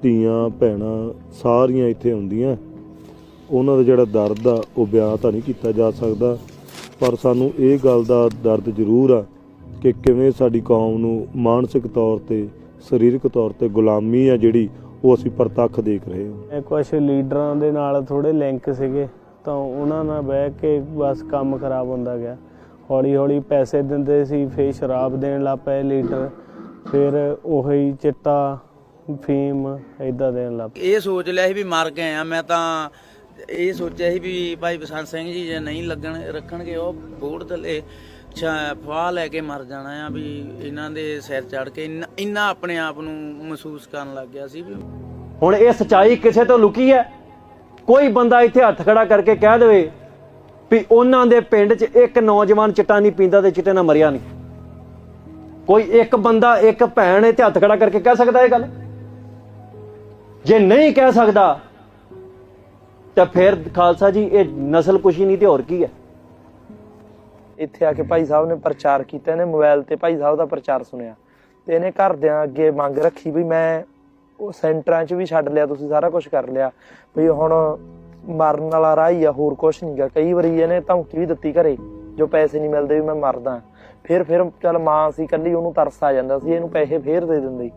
ਧੀਆਂ ਭੈਣਾਂ ਸਾਰੀਆਂ ਇੱਥੇ ਹੁੰਦੀਆਂ। ਉਹਨਾਂ ਦਾ ਜਿਹੜਾ ਦਰਦ ਆ, ਉਹ ਬਿਆਨ ਤਾਂ ਨਹੀਂ ਕੀਤਾ ਜਾ ਸਕਦਾ। ਪਰ ਸਾਨੂੰ ਇਹ ਗੱਲ ਦਾ ਦਰਦ ਜ਼ਰੂਰ ਆ ਕਿ ਕਿਵੇਂ ਸਾਡੀ ਕੌਮ ਨੂੰ ਮਾਨਸਿਕ ਤੌਰ ਤੇ, ਸਰੀਰਕ ਤੌਰ ਤੇ ਗੁਲਾਮੀ ਆ ਜਿਹੜੀ, ਉਹ ਅਸੀਂ ਪ੍ਰਤੱਖ ਦੇਖ ਰਹੇ ਹਾਂ। ਕੁਝ ਲੀਡਰਾਂ ਦੇ ਨਾਲ ਥੋੜੇ ਲਿੰਕ ਸੀਗੇ, ਤਾਂ ਉਹਨਾਂ ਨਾਲ ਬਹਿ ਕੇ ਬਸ ਕੰਮ ਖਰਾਬ ਹੁੰਦਾ ਗਿਆ। ਹੌਲੀ ਹੌਲੀ ਪੈਸੇ ਦਿੰਦੇ ਸੀ, ਫਿਰ ਸ਼ਰਾਬ ਦੇਣ ਲੱਗ ਪਏ ਲੀਡਰ, ਫਿਰ ਉਹੀ ਚਿੱਟਾ ਫੀਮ ਇਦਾਂ ਦੇਣ ਲੱਗ ਇਹ ਸੋਚ ਲਿਆ ਸੀ ਵੀ ਮਰ ਗਏ ਆ ਮੈਂ ਤਾਂ ਇਹ ਸੋਚਿਆ ਸੀ ਵੀ ਭਾਈ ਬਸੰਤ ਸਿੰਘ ਜੀ ਜੇ ਨਹੀਂ ਲੱਗਣ ਰੱਖਣਗੇ ਉਹ ਬੋਰਡ ਥੱਲੇ ਫਾਹ ਲੈ ਕੇ ਮਰ ਜਾਣਾ ਆ ਵੀ ਇਹਨਾਂ ਦੇ ਸਿਰ ਚੜ ਕੇ ਇੰਨਾ ਆਪਣੇ ਆਪ ਨੂੰ ਮਹਿਸੂਸ ਕਰਨ ਲੱਗ ਗਿਆ ਸੀ ਵੀ ਹੁਣ ਇਹ ਸਚਾਈ ਕਿਸੇ ਤੋਂ ਲੁਕੀ ਹੈ? ਕੋਈ ਬੰਦਾ ਇੱਥੇ ਹੱਥ ਖੜਾ ਕਰਕੇ ਕਹਿ ਦੇਵੇ ਵੀ ਉਹਨਾਂ ਦੇ ਪਿੰਡ 'ਚ ਇੱਕ ਨੌਜਵਾਨ ਚਿੱਟਾ ਨਹੀਂ ਪੀਂਦਾ ਤੇ ਚਿੱਟੇ ਨਾਲ ਮਰਿਆ ਨਹੀਂ। ਕੋਈ ਇੱਕ ਬੰਦਾ ਇੱਕ ਭੈਣ ਇੱਥੇ ਹੱਥ ਖੜਾ ਕਰਕੇ ਕਹਿ ਸਕਦਾ ਇਹ ਗੱਲ? ਜੇ ਨਹੀਂ ਕਹਿ ਸਕਦਾ, ਤਾਂ ਫਿਰ ਖਾਲਸਾ ਜੀ, ਇਹ ਨਸਲ ਕੁਸ਼ੀ ਨਹੀਂ ਤੇ ਹੋਰ ਕੀ ਹੈ? ਇੱਥੇ ਆ ਕੇ ਭਾਈ ਸਾਹਿਬ ਨੇ ਪ੍ਰਚਾਰ ਕੀਤਾ ਇਹਨੇ ਮੋਬਾਈਲ ਤੇ ਭਾਈ ਸਾਹਿਬ ਦਾ ਪ੍ਰਚਾਰ ਸੁਣਿਆ। ਤੇ ਇਹਨੇ ਘਰਦਿਆਂ ਅੱਗੇ ਮੰਗ ਰੱਖੀ ਵੀ ਮੈਂ ਉਹ ਸੈਂਟਰਾਂ 'ਚ ਵੀ ਛੱਡ ਲਿਆ, ਤੁਸੀਂ ਸਾਰਾ ਕੁਝ ਕਰ ਲਿਆ। ਵੀ ਹੁਣ ਮਰਨ ਵਾਲਾ ਰਾਹ ਹੀ ਆ, ਹੋਰ ਕੁਝ ਨਹੀਂਗਾ ਕਈ ਵਾਰੀ ਇਹਨੇ ਧਮਕੀ ਵੀ ਦਿੱਤੀ ਘਰੇ, ਜੋ ਪੈਸੇ ਨਹੀਂ ਮਿਲਦੇ ਵੀ ਮੈਂ ਮਰਦਾ। ਫਿਰ ਫਿਰ ਚੱਲ ਮਾਂ ਸੀ ਕੱਲੀ ਉਹਨੂੰ ਤਰਸ ਆ ਜਾਂਦਾ ਸੀ, ਇਹਨੂੰ ਪੈਸੇ ਫੇਰ ਦੇ ਦਿੰਦੀ।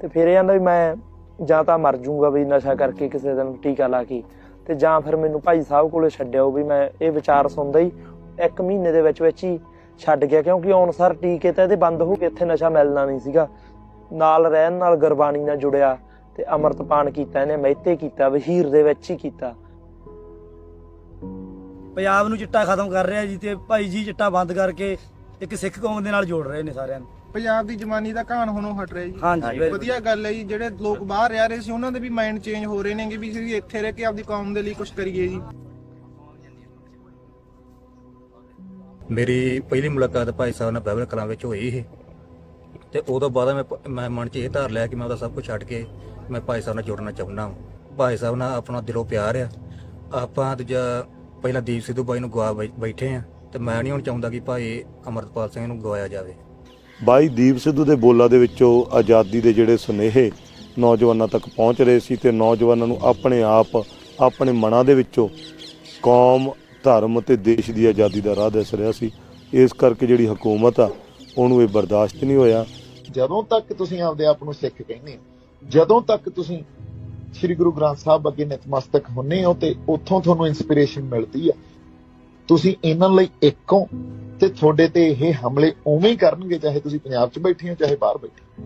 ਤੇ ਫਿਰ ਇਹ ਆਂਦਾ ਵੀ ਮੈਂ ਜਾਂ ਤਾਂ ਮਰ ਜਾਊਂਗਾ ਵੀ ਨਸ਼ਾ ਕਰਕੇ ਕਿਸੇ ਦਿਨ ਟੀਕਾ ਲਾ ਕੇ। ਤੇ ਜਾਂ ਫਿਰ ਮੈਨੂੰ ਭਾਈ ਸਾਹਿਬ ਕੋਲੇ ਛੱਡਿਓ ਵੀ ਮੈਂ ਇਹ ਵਿਚਾਰ ਸੁਣਦਾ ਹੀ ਇੱਕ ਮਹੀਨੇ ਦੇ ਵਿੱਚ ਵਿੱਚ ਹੀ ਛੱਡ ਗਿਆ ਕਿਉਂਕਿ ਅਨਸਰ ਟੀਕੇ ਤਾਂ ਇਹਦੇ ਬੰਦ ਹੋ ਗਏ, ਇੱਥੇ ਨਸ਼ਾ ਮਿਲਣਾ ਨਹੀਂ ਸੀਗਾ। ਨਾਲ ਰਹਿਣ ਨਾਲ ਗੁਰਬਾਣੀ ਨਾਲ ਜੁੜਿਆ ਤੇ ਅੰਮ੍ਰਿਤਪਾਨ ਕੀਤਾ, ਇਹਨੇ ਮਹਿਤੇ ਕੀਤਾ, ਵਹੀਰ ਦੇ ਵਿੱਚ ਹੀ ਕੀਤਾ। ਪੰਜਾਬ ਨੂੰ ਚਿੱਟਾ ਖਤਮ ਕਰ ਰਿਹਾ ਜੀ ਤੇ ਭਾਈ ਜੀ ਚਿੱਟਾ ਬੰਦ ਕਰਕੇ ਇੱਕ ਸਿੱਖ ਕੌਮ ਦੇ ਨਾਲ ਜੋੜ ਰਹੇ ਨੇ ਸਾਰਿਆਂ ਨੂੰ। ਪੰਜਾਬ ਦੀ ਜਵਾਨੀ ਦਾ ਕਹਾਣ ਹੁਣੋਂ ਹਟ ਰਿਹਾ ਜੀ। ਹਾਂਜੀ, ਬਿਲਕੁਲ। ਵਧੀਆ ਗੱਲ ਹੈ ਜੀ ਜਿਹੜੇ ਲੋਕ ਬਾਹਰ ਰਹਿ ਰਹੇ ਸੀ ਉਹਨਾਂ ਦੇ ਵੀ ਮਾਈਂਡ ਚੇਂਜ ਹੋ ਰਹੇ ਨੇਗੇ ਵੀ ਅਸੀਂ ਇੱਥੇ ਰਹਿ ਕੇ ਆਪਦੀ ਕੌਮ ਦੇ ਲਈ ਕੁਝ ਕਰੀਏ ਜੀ। ਮੇਰੀ ਪਹਿਲੀ ਮੁਲਾਕਾਤ ਭਾਈ ਸਾਹਿਬ ਨਾਲ ਬਾਈਬਲ ਕਲਾਂ ਵਿੱਚ ਹੋਈ ਸੀ। ਤੇ ਉਦੋਂ ਬਾਅਦ ਮੈਂ ਪ- ਮੈਂ ਮਨ 'ਚ ਇਹ ਧਾਰ ਲਿਆ ਕਿ ਮੈਂ ਉਹਦਾ ਸਭ ਕੁਝ ਛੱਡ ਕੇ ਮੈਂ ਭਾਈ ਸਾਹਿਬ ਨਾਲ ਜੁੜਨਾ ਚਾਹੁੰਦਾ ਹਾਂ ਭਾਈ ਸਾਹਿਬ ਨਾਲ ਆਪਣਾ ਦਿਲੋਂ ਪਿਆਰ ਆ। ਆਪਾਂ ਦੂਜਾ ਪਹਿਲਾਂ ਦੀਪ ਸਿੱਧੂ ਬਾਈ ਨੂੰ ਗਵਾ ਬੈ- ਬੈਠੇ ਆ। ਤੇ ਮੈਂ ਨਹੀਂ ਹੁਣ ਚਾਹੁੰਦਾ ਕਿ ਭਾਈ ਅਮਰਤਪਾਲ ਸਿੰਘ ਨੂੰ ਗਵਾਇਆ ਜਾਵੇ। ਬਾਈ ਦੀਪ ਸਿੱਧੂ ਦੇ ਬੋਲਾਂ ਦੇ ਵਿੱਚੋਂ ਆਜ਼ਾਦੀ ਦੇ ਜਿਹੜੇ ਸੁਨੇਹੇ ਨੌਜਵਾਨਾਂ ਤੱਕ ਪਹੁੰਚ ਰਹੇ ਸੀ ਤੇ ਨੌਜਵਾਨਾਂ ਨੂੰ ਆਪਣੇ ਆਪ, ਆਪਣੇ ਮਨਾਂ ਦੇ ਵਿੱਚੋਂ ਕੌਮ, ਧਰਮ ਤੇ ਦੇਸ਼ ਦੀ ਆਜ਼ਾਦੀ ਦਾ ਰਾਹ ਦਿਸ ਰਿਹਾ ਸੀ। ਇਸ ਕਰਕੇ ਜਿਹੜੀ ਹਕੂਮਤ ਆ, ਉਹਨੂੰ ਇਹ ਬਰਦਾਸ਼ਤ ਨਹੀਂ ਹੋਇਆ। ਜਦੋਂ ਤੱਕ ਤੁਸੀਂ ਆਪਦੇ ਆਪ ਨੂੰ ਸਿੱਖ ਕਹਿੰਦੇ ਜਦੋਂ ਤੱਕ ਤੁਸੀਂ ਸ੍ਰੀ ਗੁਰੂ ਗ੍ਰੰਥ ਸਾਹਿਬ ਅੱਗੇ ਨਤਮਸਤਕ ਹੁੰਨੇ ਹੋ ਤੇ ਉੱਥੋਂ ਤੁਹਾਨੂੰ ਇਨਸਪੀਰੇਸ਼ਨ ਮਿਲਦੀ ਆ, ਤੁਸੀਂ ਇਹਨਾਂ ਲਈ ਇੱਕੋ ਤੇ ਤੁਹਾਡੇ ਤੇ ਇਹ ਹਮਲੇ ਉਵੇਂ ਹੀ ਕਰਨਗੇ ਚਾਹੇ ਤੁਸੀਂ ਪੰਜਾਬ 'ਚ ਬੈਠੇ ਹੋ ਚਾਹੇ ਬਾਹਰ ਬੈਠੇ ਹੋ।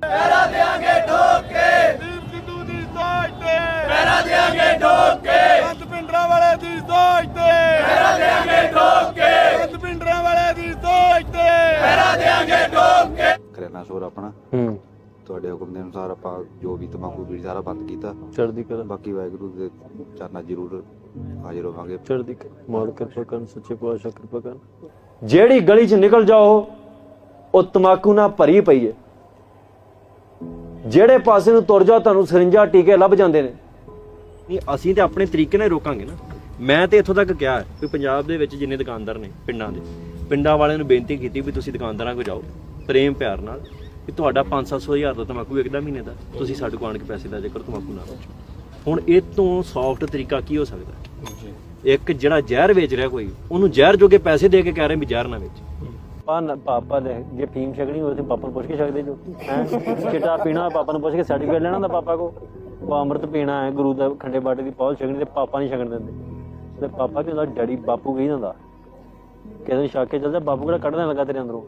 ਪਹਿਰਾ ਦੇਾਂਗੇ ਠੋਕ ਕੇ। ਦੀਪ ਸਿੱਧੂ ਦੀ ਸੋਚ ਤੇ। ਪਹਿਰਾ ਦੇਾਂਗੇ ਠੋਕ ਕੇ। ਪਿੰਡਰਾਂ ਵਾਲੇ ਦੀ ਸੋਚ ਤੇ। ਪਹਿਰਾ ਦੇਾਂਗੇ ਠੋਕ ਕੇ। ਪਿੰਡਰਾਂ ਵਾਲੇ ਦੀ ਸੋਚ ਤੇ। ਪਹਿਰਾ ਦੇਾਂਗੇ ਠੋਕ ਕੇ। ਕਰਿਆਨਾ ਸਟੋਰ ਆਪਣਾ। ਹੂੰ। ਤੁਹਾਡੇ ਹੁਕਮ ਦੇ ਅਨੁਸਾਰ ਆਪਾਂ ਜੋ ਵੀ ਤੰਬਾਕੂ ਬੀੜੀ ਸਾਰਾ ਬੰਦ ਕੀਤਾ। ਚੜ੍ਹਦੀ ਕਲਾ। ਬਾਕੀ ਵਾਹਿਗੁਰੂ ਦੇ ਚਰਨਾਂ ਜ਼ਰੂਰ ਹਾਜ਼ਰ ਹੋਵਾਂਗੇ। ਚੜ੍ਹਦੀ ਕਲਾ। ਮਾਲ ਕਿਰਪਾ ਕਰਨ ਸੱਚੇ ਪਾਤਸ਼ਾਹ ਕਿਰਪਾ ਕਰਨ। ਜਿਹੜੀ ਗਲੀ 'ਚ ਨਿਕਲ ਜਾਓ ਉਹ ਤਮਾਕੂ ਨਾਲ ਭਰੀ ਪਈ ਹੈ ਜਿਹੜੇ ਪਾਸੇ ਨੂੰ ਤੁਰ ਜਾਓ ਤੁਹਾਨੂੰ ਸਰਿੰਜਾ ਟੀਕੇ ਲੱਭ ਜਾਂਦੇ ਨੇ। ਨਹੀਂ ਅਸੀਂ ਤੇ ਆਪਣੇ ਤਰੀਕੇ ਨਾਲ ਰੋਕਾਂਗੇ ਨਾ। ਮੈਂ ਤੇ ਇੱਥੋਂ ਤੱਕ ਕਿਹਾ ਵੀ ਪੰਜਾਬ ਦੇ ਵਿੱਚ ਜਿੰਨੇ ਦੁਕਾਨਦਾਰ ਨੇ ਪਿੰਡਾਂ ਦੇ ਪਿੰਡਾਂ ਵਾਲਿਆਂ ਨੂੰ ਬੇਨਤੀ ਕੀਤੀ ਵੀ ਤੁਸੀਂ ਦੁਕਾਨਦਾਰਾਂ ਕੋਲ ਜਾਓ ਪ੍ਰੇਮ ਪਿਆਰ ਨਾਲ। ਵੀ ਤੁਹਾਡਾ 5-700 ਹਜ਼ਾਰ ਦਾ ਤਮਾਕੂ ਵਿਕਦਾ ਮਹੀਨੇ ਦਾ ਤੁਸੀਂ ਸਾਡੇ ਕੋਲ ਆਣ ਕੇ ਪੈਸੇ ਲੈ ਜਾ ਕਰੋ ਤਮਾਕੂ ਨਾ ਵੇਚੋ ਹੁਣ ਇਹ ਤੋਂ ਸੌਫਟ ਤਰੀਕਾ ਕੀ ਹੋ ਸਕਦਾ? ਇੱਕ ਜਿਹੜਾ ਜ਼ਹਿਰ ਵੇਚ ਰਿਹਾ ਕੋਈ ਉਹਨੂੰ ਜ਼ਹਿਰ ਜੋਗੇ ਪੈਸੇ ਦੇ ਕੇ ਕਹਿ ਰਹੇ ਵੀ ਜ਼ਹਿਰ ਨਾ ਵੇਚ। ਪਾ ਪਾਪਾ ਦੇ ਜੇ ਫੀਮ ਛਕਣੀ ਹੋਵੇ ਤੇ ਪਾਪਾ ਨੂੰ ਪੁੱਛ ਕੇ ਛਕਦੇ ਜੋ। ਹੈ? ਚਿੱਟਾ ਪੀਣਾ ਪਾਪਾ ਨੂੰ ਪੁੱਛ ਕੇ ਸਰਟੀਫਿਕੇਟ ਲੈਣਾ ਹੁੰਦਾ ਪਾਪਾ ਕੋ ਉਹ ਅੰਮ੍ਰਿਤ ਪੀਣਾ ਹੈ ਗੁਰੂ ਦਾ ਖੰਡੇ ਬਾਟੇ ਦੀ ਪੌਲ ਛਕਣੀ ਤੇ ਪਾਪਾ ਨਹੀਂ ਛਕਣ ਦਿੰਦੇ। ਤੇ ਪਾਪਾ ਕੀ ਹੁੰਦਾ ਡੈਡੀ ਬਾਪੂ ਕਹੀ ਹੁੰਦਾ ਕਿਸੇ ਨੂੰ ਛੱਕ ਕੇ ਚੱਲਦਾ ਬਾਪੂ ਕਿਹੜਾ ਕੱਢਣ ਲੱਗਾ ਤੇਰੇ ਅੰਦਰੋਂ?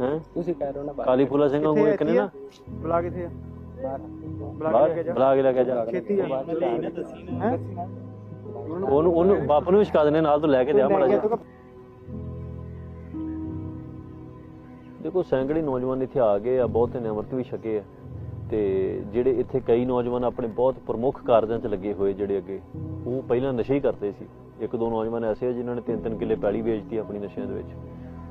ਹੈ? ਤੁਸੀਂ ਕਹਿ ਰਹੇ ਹੋ ਨਾ ਕਾਲੀ ਫੂਲਾ ਸਿੰਘ ਉਹ ਇੱਕ ਨੇ ਨਾ? ਬੁਲਾ ਕਿੱਥੇ ਆ। ਬਾਹਰ। ਬੁਲਾ ਕੇ ਲੈ ਕੇ ਜਾ। ਛੇਤੀ ਆ। ਉਹਨੂੰ ਉਹਨੂੰ ਬਾਪ ਨੂੰ ਵੀ ਛਕਾ ਦਿੰਦੇ ਨਾਲ ਤੋਂ ਲੈ ਕੇ ਦਿਆ ਮਾੜਾ ਜਿਹਾ। ਦੇਖੋ ਸੈਂਕੜੇ ਨੌਜਵਾਨ ਇੱਥੇ ਆ ਗਏ ਆ ਬਹੁਤ ਨੇ ਅੰਮ੍ਰਿਤ ਵੀ ਛਕੇ ਆ। ਤੇ ਜਿਹੜੇ ਇੱਥੇ ਕਈ ਨੌਜਵਾਨ ਆਪਣੇ ਬਹੁਤ ਪ੍ਰਮੁੱਖ ਕਾਰਜਾਂ 'ਚ ਲੱਗੇ ਹੋਏ ਜਿਹੜੇ ਅੱਗੇ ਉਹ ਪਹਿਲਾਂ ਨਸ਼ੇ ਹੀ ਕਰਦੇ ਸੀ। ਇੱਕ ਦੋ ਨੌਜਵਾਨ ਐਸੇ ਆ ਜਿਨ੍ਹਾਂ ਨੇ ਤਿੰਨ ਤਿੰਨ ਕਿੱਲੇ ਪੈਲੀ ਵੇਚਤੀ ਆਪਣੀ ਨਸ਼ਿਆਂ ਦੇ ਵਿੱਚ।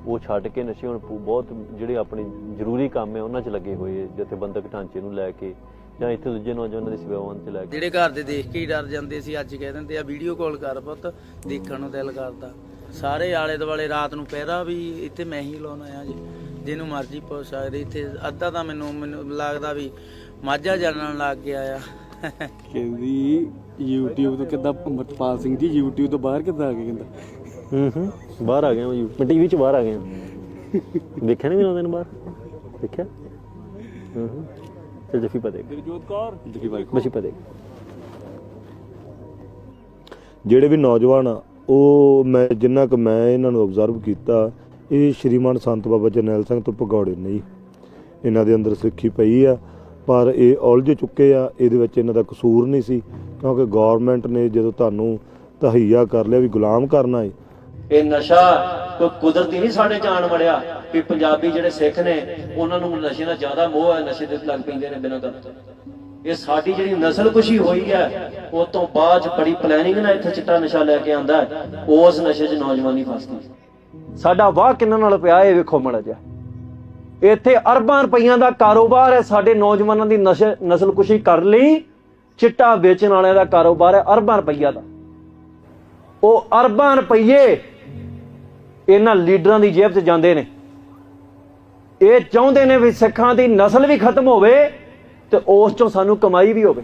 ਉਹ ਛੱਡ ਕੇ ਨਸ਼ੇ ਹੁਣ ਬਹੁਤ ਜਿਹੜੇ ਆਪਣੇ ਜ਼ਰੂਰੀ ਕੰਮ ਹੈ ਉਹਨਾਂ 'ਚ ਲੱਗੇ ਹੋਏ ਜਥੇਬੰਦਕ ਢਾਂਚੇ ਨੂੰ ਲੈ ਕੇ ਜਾਂ ਇੱਥੇ ਦੂਜੇ ਨੌਜਵਾਨਾਂ ਦੀ ਸੇਵਾਵਾਂ 'ਚ ਲੈ ਕੇ। ਜਿਹੜੇ ਘਰ ਦੇ ਦੇਖ ਕੇ ਹੀ ਡਰ ਜਾਂਦੇ ਸੀ ਅੱਜ ਕਹਿ ਦਿੰਦੇ ਆ ਵੀਡੀਓ ਕਾਲ ਕਰ ਪੁੱਤ ਦੇਖਣ ਨੂੰ ਦਿਲ ਕਰਦਾ। ਸਾਰੇ ਆਲੇ ਦੁਆਲੇ ਰਾਤ ਨੂੰ ਪਹਿਰਾ ਵੀ ਇੱਥੇ ਮੈਂ ਹੀ ਲਾਉਣਾ ਆ ਜੀ। ਜਿਹਨੂੰ ਮਰਜ਼ੀ ਪੁੱਛ ਸਕਦੇ ਇੱਥੇ ਅੱਧਾ ਤਾਂ ਮੈਨੂੰ ਮੈਨੂੰ ਲੱਗਦਾ ਵੀ ਮਾਝਾ ਜਾਣਨ ਲੱਗ ਗਿਆ ਆ ਕਹਿੰਦੀ YouTube ਤੋਂ ਕਿੱਦਾਂ ਅਮਰਪਾਲ ਸਿੰਘ ਜੀ YouTube ਤੋਂ ਬਾਹਰ ਕਿੱਦਾਂ ਆ ਗਏ ਕਹਿੰਦਾ? ਹੂੰ ਹੂੰ ਬਾਹਰ ਆ ਗਏ ਹਾਂ ਮੈਂ ਟੀਵੀ 'ਚ ਬਾਹਰ ਆ ਗਏ ਹਾਂ ਦੇਖਿਆ ਨਹੀਂ ਉਹਨਾਂ ਦਿਨ ਬਾਹਰ? ਦੇਖਿਆ? ਹੂੰ ਹੂੰ। ਚਲ ਜਫੀ ਜਗਜੋਤ ਕੌਰ? ਜਗੀ ਬਾਈ ਬਸੀ ਪਤੇ ਜਿਹੜੇ ਵੀ ਨੌਜਵਾਨ ਆ ਉਹ ਮੈਂ ਜਿੰਨਾ ਕੁ ਮੈਂ ਇਹਨਾਂ ਨੂੰ ਆਬਜ਼ਰਵ ਕੀਤਾ ਇਹ ਸ਼੍ਰੀਮਾਨ ਸੰਤ ਬਾਬਾ ਜਰਨੈਲ ਸਿੰਘ ਤੋਂ ਭਗੌੜੇ ਨਹੀਂ। ਇਹਨਾਂ ਦੇ ਅੰਦਰ ਸਿੱਖੀ ਪਈ ਆ ਪਰ ਇਹ ਉਲਝ ਚੁੱਕੇ ਆ ਇਹਦੇ ਵਿੱਚ ਇਹਨਾਂ ਦਾ ਕਸੂਰ ਨਹੀਂ ਸੀ ਕਿਉਂਕਿ ਗਵਰਨਮੈਂਟ ਨੇ ਜਦੋਂ ਤੁਹਾਨੂੰ ਤਹਈਆ ਕਰ ਲਿਆ ਵੀ ਗੁਲਾਮ ਕਰਨਾ ਹੈ ਇਹ ਨਸ਼ਾ ਕੋਈ ਕੁਦਰਤੀ ਨਹੀਂ ਸਾਡੇ ਜਾਣ ਵੜਿਆ ਵੀ ਪੰਜਾਬੀ ਜਿਹੜੇ ਸਿੱਖ ਨੇ, ਉਹਨਾਂ ਨੂੰ ਨਸ਼ੇ ਦਾ ਜ਼ਿਆਦਾ ਮੋਹ ਹੈ, ਨਸ਼ੇ ਦੇ ਲੱਗ ਪੈਂਦੇ ਨੇ ਬਿਨਾਂ ਗੱਲ ਤੋਂ ਇਹ ਸਾਡੀ ਜਿਹੜੀ ਨਸਲ ਕੁਸ਼ੀ ਹੋਈ ਹੈ ਉਸ ਤੋਂ ਬਾਅਦ ਬੜੀ ਪਲੈਨਿੰਗ ਨਾਲ ਇੱਥੇ ਚਿੱਟਾ ਨਸ਼ਾ ਲੈ ਕੇ ਆਂਦਾ ਉਸ ਨਸ਼ੇ 'ਚ ਨੌਜਵਾਨੀ ਫਸਦੀ ਸਾਡਾ ਵਾਹ ਕਿੰਨਾਂ ਨਾਲ ਪਿਆ ਇਹ ਵੇਖੋ ਮੜਾ ਜਾ ਇੱਥੇ ਅਰਬਾਂ ਰੁਪਈਆਂ ਦਾ ਕਾਰੋਬਾਰ ਹੈ, ਸਾਡੇ ਨੌਜਵਾਨਾਂ ਦੀ ਨਸ਼ੇ ਨਸਲ ਕੁਸ਼ੀ ਕਰ ਲਈ, ਚਿੱਟਾ ਵੇਚਣ ਵਾਲਿਆਂ ਦਾ ਕਾਰੋਬਾਰ ਹੈ ਅਰਬਾਂ ਰੁਪਈਆ ਦਾ। ਉਹ ਅਰਬਾਂ ਰੁਪਈਏ ਇਹਨਾਂ ਲੀਡਰਾਂ ਦੀ ਜੇਬ 'ਚ ਜਾਂਦੇ ਨੇ। ਇਹ ਚਾਹੁੰਦੇ ਨੇ ਵੀ ਸਿੱਖਾਂ ਦੀ ਨਸਲ ਵੀ ਖਤਮ ਹੋਵੇ ਤੇ ਉਸ 'ਚੋਂ ਸਾਨੂੰ ਕਮਾਈ ਵੀ ਹੋਵੇ।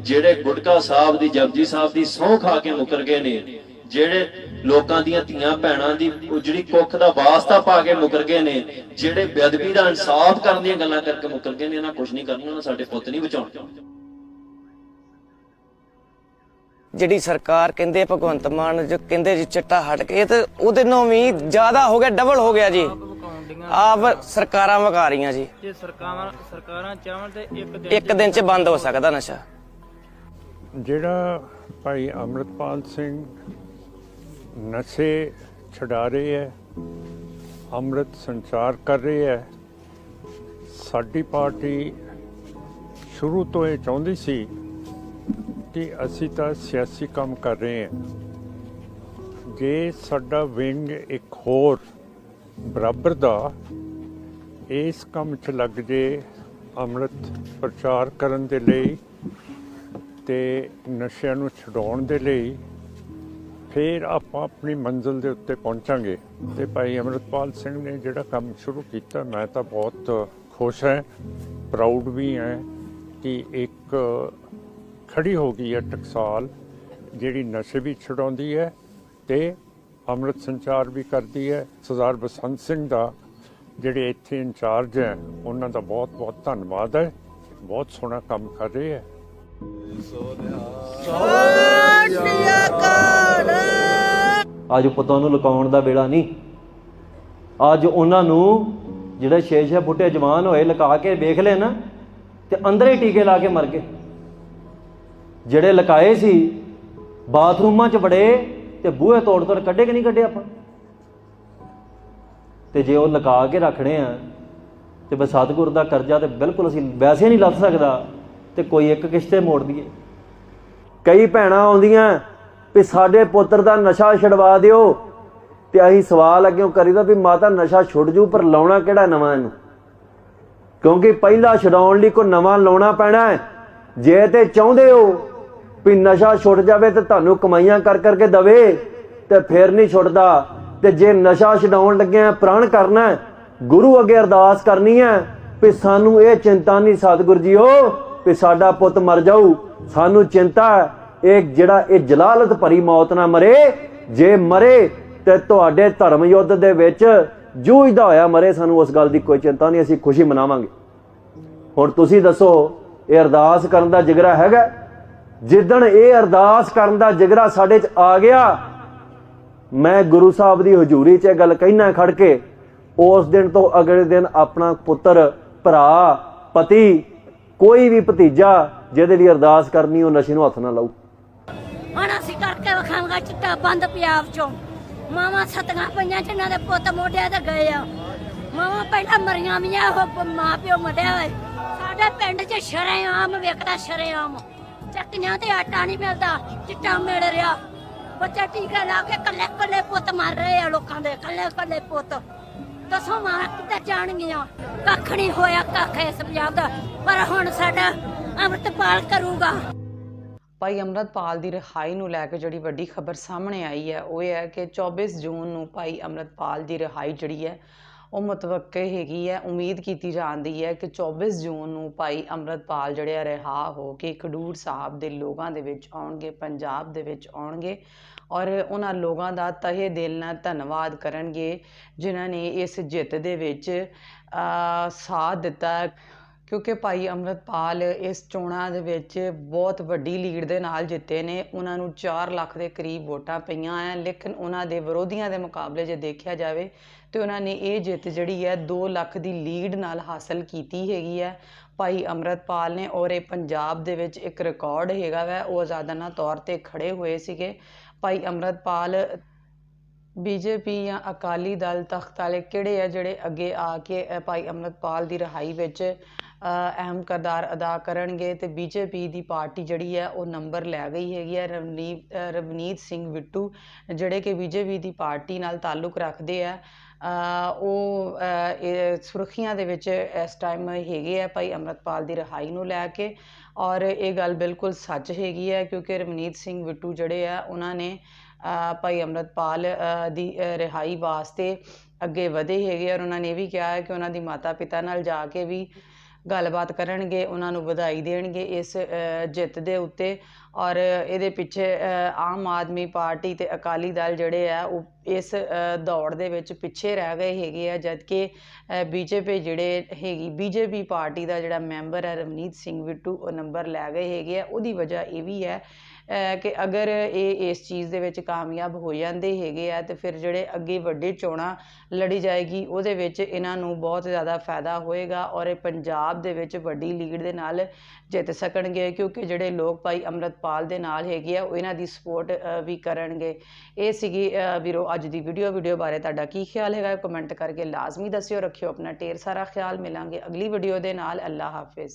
ਜਿਹੜੇ ਗੁਟਕਾ ਸਾਹਿਬ ਦੀ, ਜਪਜੀ ਸਾਹਿਬ ਦੀ ਸਹੁੰ ਖਾ ਕੇ ਮੁਕਰ ਗਏ ਨੇ, ਜਿਹੜੇ ਲੋਕਾਂ ਦੀਆਂ ਧੀਆਂ ਭੈਣਾਂ ਦੀ ਉਜੜੀ ਕੁੱਖ ਦਾ ਵਾਸਤਾ ਪਾ ਕੇ ਮੁਕਰ ਗਏ ਨੇ, ਜਿਹੜੇ ਬੇਅਦਬੀ ਦਾ ਇਨਸਾਫ ਕਰਨ ਦੀਆਂ ਗੱਲਾਂ ਕਰਕੇ ਮੁਕਰ ਗਏ ਨੇ, ਇਹਨਾਂ ਕੁਝ ਨਹੀਂ ਕਰਨਾ ਉਹਨਾਂ ਸਾਡੇ ਪੁੱਤ ਨਹੀਂ ਬਚਾਉਣੇ। ਜਿਹੜੀ ਸਰਕਾਰ ਕਹਿੰਦੇ ਭਗਵੰਤ ਮਾਨ ਜੋ ਕਹਿੰਦੇ ਜੀ ਚਿੱਟਾ ਹਟ ਕੇ ਇਹ ਤੇ ਉਹਦੇ ਨਾਲੋਂ ਵੀ ਜ਼ਿਆਦਾ ਹੋ ਗਿਆ ਡਬਲ ਹੋ ਗਿਆ ਜੀ। ਆਪ ਸਰਕਾਰਾਂ ਵਕਾ ਰਹੀਆਂ ਜੀ। ਜੇ ਸਰਕਾਰਾਂ ਸਰਕਾਰਾਂ ਚਾਹਣ ਤੇ ਇੱਕ ਦਿਨ ਇੱਕ ਦਿਨ ਚ ਬੰਦ ਹੋ ਸਕਦਾ ਨਸ਼ਾ। ਜਿਹੜਾ ਭਾਈ ਅੰਮ੍ਰਿਤਪਾਲ ਸਿੰਘ ਨਸ਼ੇ ਛਡਾ ਰਹੇ ਹੈ ਅੰਮ੍ਰਿਤ ਸੰਚਾਰ ਕਰ ਰਹੇ ਹੈ ਸਾਡੀ ਪਾਰਟੀ ਸ਼ੁਰੂ ਤੋਂ ਇਹ ਚਾਹੁੰਦੀ ਸੀ ਕਿ ਅਸੀਂ ਤਾਂ ਸਿਆਸੀ ਕੰਮ ਕਰ ਰਹੇ ਹਾਂ। ਜੇ ਸਾਡਾ ਵਿੰਗ ਇੱਕ ਹੋਰ ਬਰਾਬਰ ਦਾ ਇਸ ਕੰਮ 'ਚ ਲੱਗ ਜੇ, ਅੰਮ੍ਰਿਤ ਪ੍ਰਚਾਰ ਕਰਨ ਦੇ ਲਈ ਤੇ ਨਸ਼ਿਆਂ ਨੂੰ ਛਡਾਉਣ ਦੇ ਲਈ, ਫਿਰ ਆਪਾਂ ਆਪਣੀ ਮੰਜ਼ਿਲ ਦੇ ਉੱਤੇ ਪਹੁੰਚਾਂਗੇ। ਤੇ ਭਾਈ ਅਮਰਤਪਾਲ ਸਿੰਘ ਨੇ ਜਿਹੜਾ ਕੰਮ ਸ਼ੁਰੂ ਕੀਤਾ, ਮੈਂ ਤਾਂ ਬਹੁਤ ਖੁਸ਼ ਹਾਂ ਪ੍ਰਾਊਡ ਵੀ ਹਾਂ ਕਿ ਇੱਕ ਖੜੀ ਹੋ ਗਈ ਹੈ ਟਕਸਾਲ, ਜਿਹੜੀ ਨਸ਼ੇ ਵੀ ਛਡਾਉਂਦੀ ਹੈ ਤੇ ਅੰਮ੍ਰਿਤ ਸੰਚਾਰ ਵੀ ਕਰਦੀ ਹੈ। ਸਰਦਾਰ ਬਸੰਤ ਸਿੰਘ ਦਾ ਜਿਹੜੇ ਇੱਥੇ ਇੰਚਾਰਜ ਹੈ, ਉਹਨਾਂ ਦਾ ਬਹੁਤ ਬਹੁਤ ਧੰਨਵਾਦ ਹੈ। ਬਹੁਤ ਸੋਹਣਾ ਕੰਮ ਕਰ ਰਹੇ ਹੈ। ਅੱਜ ਪੁੱਤਾਂ ਨੂੰ ਲੁਕਾਉਣ ਦਾ ਵੇਲਾ ਨਹੀਂ। ਅੱਜ ਉਹਨਾਂ ਨੂੰ ਜਿਹੜੇ ਛੇ ਛੇ ਬੁੱਟੇ ਜਵਾਨ ਹੋਏ ਲੁਕਾ ਕੇ ਵੇਖ ਲੈ ਨਾ, ਤੇ ਅੰਦਰ ਹੀ ਟੀਕੇ ਲਾ ਕੇ ਮਰ ਗਏ। ਜਿਹੜੇ ਲਕਾਏ ਸੀ, ਬਾਥਰੂਮਾਂ 'ਚ ਵੜੇ ਤੇ ਬੂਹੇ ਤੋੜ ਤੋੜ ਕੱਢੇ ਕਿ ਨਹੀਂ ਕੱਢੇ ਆਪਾਂ? ਤੇ ਜੇ ਉਹ ਲੁਕਾ ਕੇ ਰੱਖਣੇ ਆ, ਤੇ ਬਸ ਸਤਿਗੁਰ ਦਾ ਕਰਜ਼ਾ ਤੇ ਬਿਲਕੁਲ ਅਸੀਂ ਵੈਸੇ ਨਹੀਂ ਲੱਥ ਸਕਦਾ ਤੇ ਕੋਈ ਇੱਕ ਕਿਸ਼ਤੇ ਮੋੜ ਦਈਏ। ਕਈ ਭੈਣਾਂ ਆਉਂਦੀਆਂ ਵੀ ਸਾਡੇ ਪੁੱਤਰ ਦਾ ਨਸ਼ਾ ਛਡਵਾ ਦਿਓ ਤੇ ਅਸੀਂ ਸਵਾਲ ਅੱਗੇ ਕਰੀਦਾ ਵੀ ਮਾਤਾ ਨਸ਼ਾ ਛੁੱਟ ਜੂ, ਪਰ ਲਾਉਣਾ ਕਿਹੜਾ ਨਵਾਂ ਇਹਨੂੰ? ਕਿਉਂਕਿ ਪਹਿਲਾਂ ਛਡਾਉਣ ਲਈ ਕੋਈ ਨਵਾਂ ਲਾਉਣਾ ਪੈਣਾ ਹੈ। ਜੇ ਤੇ ਚਾਹੁੰਦੇ ਹੋ ਵੀ ਨਸ਼ਾ ਛੁੱਟ ਜਾਵੇ ਤੇ ਤੁਹਾਨੂੰ ਕਮਾਈਆਂ ਕਰ ਕਰਕੇ ਦਵੇ ਤੇ ਫੇਰ ਨਹੀਂ ਛੁੱਟਦਾ। ਤੇ ਜੇ ਨਸ਼ਾ ਛਡਾਉਣ ਲੱਗਿਆ ਪ੍ਰਣ ਕਰਨਾ ਗੁਰੂ ਅੱਗੇ ਅਰਦਾਸ ਕਰਨੀ ਹੈ ਵੀ ਸਾਨੂੰ ਇਹ ਚਿੰਤਾ ਨਹੀਂ ਸਤਿਗੁਰ ਜੀਓ ਵੀ ਸਾਡਾ ਪੁੱਤ ਮਰ ਜਾਊ। ਸਾਨੂੰ ਚਿੰਤਾ ਇਹ ਜਿਹੜਾ ਇਹ ਜਲਾਲਤ ਭਰੀ ਮੌਤ ਨਾ ਮਰੇ, ਜੇ ਮਰੇ ਤੇ ਤੁਹਾਡੇ ਧਰਮ ਯੁੱਧ ਦੇ ਵਿੱਚ ਜੂਝਦਾ ਹੋਇਆ ਮਰੇ, ਸਾਨੂੰ ਉਸ ਗੱਲ ਦੀ ਕੋਈ ਚਿੰਤਾ ਨਹੀਂ, ਅਸੀਂ ਖੁਸ਼ੀ ਮਨਾਵਾਂਗੇ। ਹੁਣ ਤੁਸੀਂ ਦੱਸੋ, ਇਹ ਅਰਦਾਸ ਕਰਨ ਦਾ ਜਿਗਰਾ ਹੈਗਾ ਜਿੱਦਣ ਇਹ ਅਰਦਾਸ ਕਰਨ ਦਾ ਜਿਗਰਾ ਸਾਡੇ 'ਚ ਆ ਗਿਆ, ਮੈਂ ਗੁਰੂ ਸਾਹਿਬ ਦੀ ਹਜ਼ੂਰੀ 'ਚ ਇਹ ਗੱਲ ਕਹਿਣਾ ਖੜ ਕੇ, ਉਸ ਦਿਨ ਤੋਂ ਅਗਲੇ ਦਿਨ ਆਪਣਾ ਪੁੱਤਰ, ਭਰਾ, ਪਤੀ, ਕੋਈ ਵੀ ਭਤੀਜਾ ਜਿਹਦੇ ਲਈ ਅਰਦਾਸ ਕਰਨੀ, ਉਹ ਨਸ਼ੇ ਨੂੰ ਹੱਥ ਨਾ ਲਾਊ। ਹੁਣ ਅਸੀਂ ਕਰਕੇ ਵਿਖਾਵਾਂਗਾ ਚਿੱਟਾ ਬੰਦ ਪੰਜਾਬ ਚੋਂ। ਮਾਵਾਂ ਸਤੀਆਂ ਪਈਆਂ ਜਿਨ੍ਹਾਂ ਦੇ ਪੁੱਤ ਮੋਢਿਆਂ ਤੇ ਗਏ ਆ। ਮਾਵਾਂ ਪਹਿਲਾਂ ਮਰੀਆਂ ਵੀ ਆ, ਉਹ ਮਾਂ ਪਿਓ ਮਰਿਆ ਹੋਏ। ਸਾਡੇ ਪਿੰਡ 'ਚ ਸ਼ਰੇਆਮ, ਵੇਖਦਾ ਸ਼ਰੇਆਮ। ਚੱਕੀਆਂ ਤੇ ਆਟਾ ਨਹੀਂ ਮਿਲਦਾ, ਚਿੱਟਾ ਮਿਲ ਰਿਹਾ। ਬੱਚੇ ਟੀਕੇ ਲਾ ਕੇ ਕੱਲੇ ਕੱਲੇ ਪੁੱਤ ਮਰ ਰਹੇ ਆ ਲੋਕਾਂ ਦੇ ਕੱਲੇ ਕੱਲੇ ਪੁੱਤ। ਦੱਸੋ ਮਾਂ, ਕਿੱਥੇ ਜਾਣਗੀਆਂ? ਕੱਖ ਨਹੀਂ ਹੋਇਆ, ਕੱਖ ਇਸ ਪੰਜਾਬ ਦਾ ਪਰ ਹੁਣ ਸਾਡਾ ਅੰਮ੍ਰਿਤਪਾਲ ਕਰੂਗਾ। ਭਾਈ ਅੰਮ੍ਰਿਤਪਾਲ ਦੀ ਰਿਹਾਈ ਨੂੰ ਲੈ ਕੇ ਜਿਹੜੀ ਵੱਡੀ ਖਬਰ ਸਾਹਮਣੇ ਆਈ ਹੈ, ਉਹ ਇਹ ਹੈ ਕਿ 24 ਜੂਨ ਨੂੰ ਭਾਈ ਅੰਮ੍ਰਿਤਪਾਲ ਦੀ ਰਿਹਾਈ ਜਿਹੜੀ ਹੈ ਉਹ ਮਤਵੱਕੇ ਹੈਗੀ ਹੈ, ਉਮੀਦ ਕੀਤੀ ਜਾਂਦੀ ਹੈ ਕਿ 24 ਜੂਨ ਨੂੰ ਭਾਈ ਅੰਮ੍ਰਿਤਪਾਲ ਜਿਹੜੇ ਆ ਰਿਹਾ ਹੋ ਕੇ ਖਡੂਰ ਸਾਹਿਬ ਦੇ ਲੋਕਾਂ ਦੇ ਵਿੱਚ ਆਉਣਗੇ, ਪੰਜਾਬ ਦੇ ਵਿੱਚ ਆਉਣਗੇ ਔਰ ਉਹਨਾਂ ਲੋਕਾਂ ਦਾ ਤਹਿ ਦਿਲ ਨਾਲ ਧੰਨਵਾਦ ਕਰਨਗੇ, ਜਿਨ੍ਹਾਂ ਨੇ ਇਸ ਜਿੱਤ ਦੇ ਵਿੱਚ ਸਾਥ ਦਿੱਤਾ ਕਿਉਂਕਿ ਭਾਈ ਅੰਮ੍ਰਿਤਪਾਲ ਇਸ ਚੋਣਾਂ ਦੇ ਵਿੱਚ ਬਹੁਤ ਵੱਡੀ ਲੀਡ ਦੇ ਨਾਲ ਜਿੱਤੇ ਨੇ, ਉਹਨਾਂ ਨੂੰ 4 ਲੱਖ ਦੇ ਕਰੀਬ ਵੋਟਾਂ ਪਈਆਂ ਆ ਲੇਕਿਨ ਉਹਨਾਂ ਦੇ ਵਿਰੋਧੀਆਂ ਦੇ ਮੁਕਾਬਲੇ ਜੇ ਦੇਖਿਆ ਜਾਵੇ ਤੇ ਉਹਨਾਂ ਨੇ ਇਹ ਜਿੱਤ ਜਿਹੜੀ ਹੈ 2 ਲੱਖ ਦੀ ਲੀਡ ਨਾਲ ਹਾਸਲ ਕੀਤੀ ਹੈਗੀ ਹੈ। ਭਾਈ ਅੰਮ੍ਰਿਤਪਾਲ ਨੇ ਔਰ ਇਹ ਪੰਜਾਬ ਦੇ ਵਿੱਚ ਇੱਕ ਰਿਕਾਰਡ ਹੈਗਾ ਵੈ, ਉਹ ਆਜ਼ਾਦਾਨਾ ਤੌਰ ਤੇ ਖੜੇ ਹੋਏ ਸੀਗੇ। ਭਾਈ ਅੰਮ੍ਰਿਤਪਾਲ, ਬੀਜੇਪੀ ਜਾਂ ਅਕਾਲੀ ਦਲ ਤਖਤ ਵਾਲੇ ਕਿਹੜੇ ਆ ਜਿਹੜੇ ਅੱਗੇ ਆ ਕੇ ਭਾਈ ਅੰਮ੍ਰਿਤਪਾਲ ਦੀ ਰਿਹਾਈ ਵਿੱਚ ਅਹਿਮ ਕਿਰਦਾਰ ਅਦਾ ਕਰਨਗੇ ਤੇ ਬੀਜੇਪੀ ਦੀ ਪਾਰਟੀ ਜਿਹੜੀ ਹੈ ਉਹ ਨੰਬਰ ਲੈ ਗਈ ਹੈਗੀ ਹੈ। ਰਵਨੀਤ ਰਵਨੀਤ ਸਿੰਘ ਬਿੱਟੂ ਜਿਹੜੇ ਕਿ ਬੀਜੇਪੀ ਦੀ ਪਾਰਟੀ ਨਾਲ ਤਾਲੁਕ ਰੱਖਦੇ ਆ। ਉਹ ਇਹ ਸੁਰਖੀਆਂ ਦੇ ਵਿੱਚ ਇਸ ਟਾਈਮ ਹੈਗੇ ਆ ਭਾਈ ਅੰਮ੍ਰਿਤਪਾਲ ਦੀ ਰਿਹਾਈ ਨੂੰ ਲੈ ਕੇ ਔਰ ਇਹ ਗੱਲ ਬਿਲਕੁਲ ਸੱਚ ਹੈਗੀ ਹੈ ਕਿਉਂਕਿ ਰਵਨੀਤ ਸਿੰਘ ਬਿੱਟੂ ਜਿਹੜੇ ਆ, ਉਹਨਾਂ ਨੇ ਭਾਈ ਅੰਮ੍ਰਿਤਪਾਲ ਦੀ ਰਿਹਾਈ ਵਾਸਤੇ ਅੱਗੇ ਵਧੇ ਹੈਗੇ ਔਰ ਉਹਨਾਂ ਨੇ ਇਹ ਵੀ ਕਿਹਾ ਹੈ ਕਿ ਉਹਨਾਂ ਦੀ ਮਾਤਾ ਪਿਤਾ ਨਾਲ ਜਾ ਕੇ ਵੀ ਗੱਲਬਾਤ ਕਰਨਗੇ, ਉਹਨਾਂ ਨੂੰ ਵਧਾਈ ਦੇਣਗੇ ਇਸ ਜਿੱਤ ਦੇ ਉੱਤੇ। ਔਰ ਇਹਦੇ ਪਿੱਛੇ ਆਮ ਆਦਮੀ ਪਾਰਟੀ ਤੇ ਅਕਾਲੀ ਦਲ ਜਿਹੜੇ ਆ, ਉਹ ਇਸ ਦੌੜ ਦੇ ਵਿੱਚ ਪਿੱਛੇ ਰਹਿ ਗਏ ਹੈਗੇ ਆ, ਜਦਕਿ ਬੀਜੇਪੀ ਜਿਹੜੇ ਹੈਗੀ, ਬੀਜੇਪੀ ਪਾਰਟੀ ਦਾ ਜਿਹੜਾ ਮੈਂਬਰ ਹੈ ਰਵਨੀਤ ਸਿੰਘ ਬਿੱਟੂ ਉਹ ਨੰਬਰ ਲੈ ਗਏ ਹੈਗੇ ਆ। ਉਹਦੀ ਵਜ੍ਹਾ ਇਹ ਵੀ ਹੈ ਕਿ ਅਗਰ ਇਹ ਇਸ ਚੀਜ਼ ਦੇ ਵਿੱਚ ਕਾਮਯਾਬ ਹੋ ਜਾਂਦੇ ਹੈਗੇ ਆ, ਤੇ ਫਿਰ ਜਿਹੜੇ ਅੱਗੇ ਵੱਡੇ ਚੋਣਾਂ ਲੜੀ ਜਾਏਗੀ, ਉਹਦੇ ਵਿੱਚ ਇਹਨਾਂ ਨੂੰ ਬਹੁਤ ਜ਼ਿਆਦਾ ਫਾਇਦਾ ਹੋਏਗਾ ਔਰ ਇਹ ਪੰਜਾਬ ਦੇ ਵਿੱਚ ਵੱਡੀ ਲੀਡ ਦੇ ਨਾਲ ਜਿੱਤ ਸਕਣਗੇ, ਕਿਉਂਕਿ ਜਿਹੜੇ ਲੋਕ ਭਾਈ ਅੰਮ੍ਰਿਤਪਾਲ ਦੇ ਨਾਲ ਹੈਗੇ ਆ, ਉਹ ਇਹਨਾਂ ਦੀ ਸਪੋਰਟ ਵੀ ਕਰਨਗੇ। ਇਹ ਸੀਗੀ ਵੀਰੋ ਅੱਜ ਦੀ ਵੀਡੀਓ ਵੀਡੀਓ ਬਾਰੇ ਤੁਹਾਡਾ ਕੀ ਖਿਆਲ ਹੈਗਾ? ਕਮੈਂਟ ਕਰਕੇ ਲਾਜ਼ਮੀ ਦੱਸਿਓ, ਰੱਖਿਓ ਆਪਣਾ ਢੇਰ ਸਾਰਾ ਖਿਆਲ। ਮਿਲਾਂਗੇ ਅਗਲੀ ਵੀਡੀਓ ਦੇ ਨਾਲ। ਅੱਲਾ ਹਾਫਿਜ਼।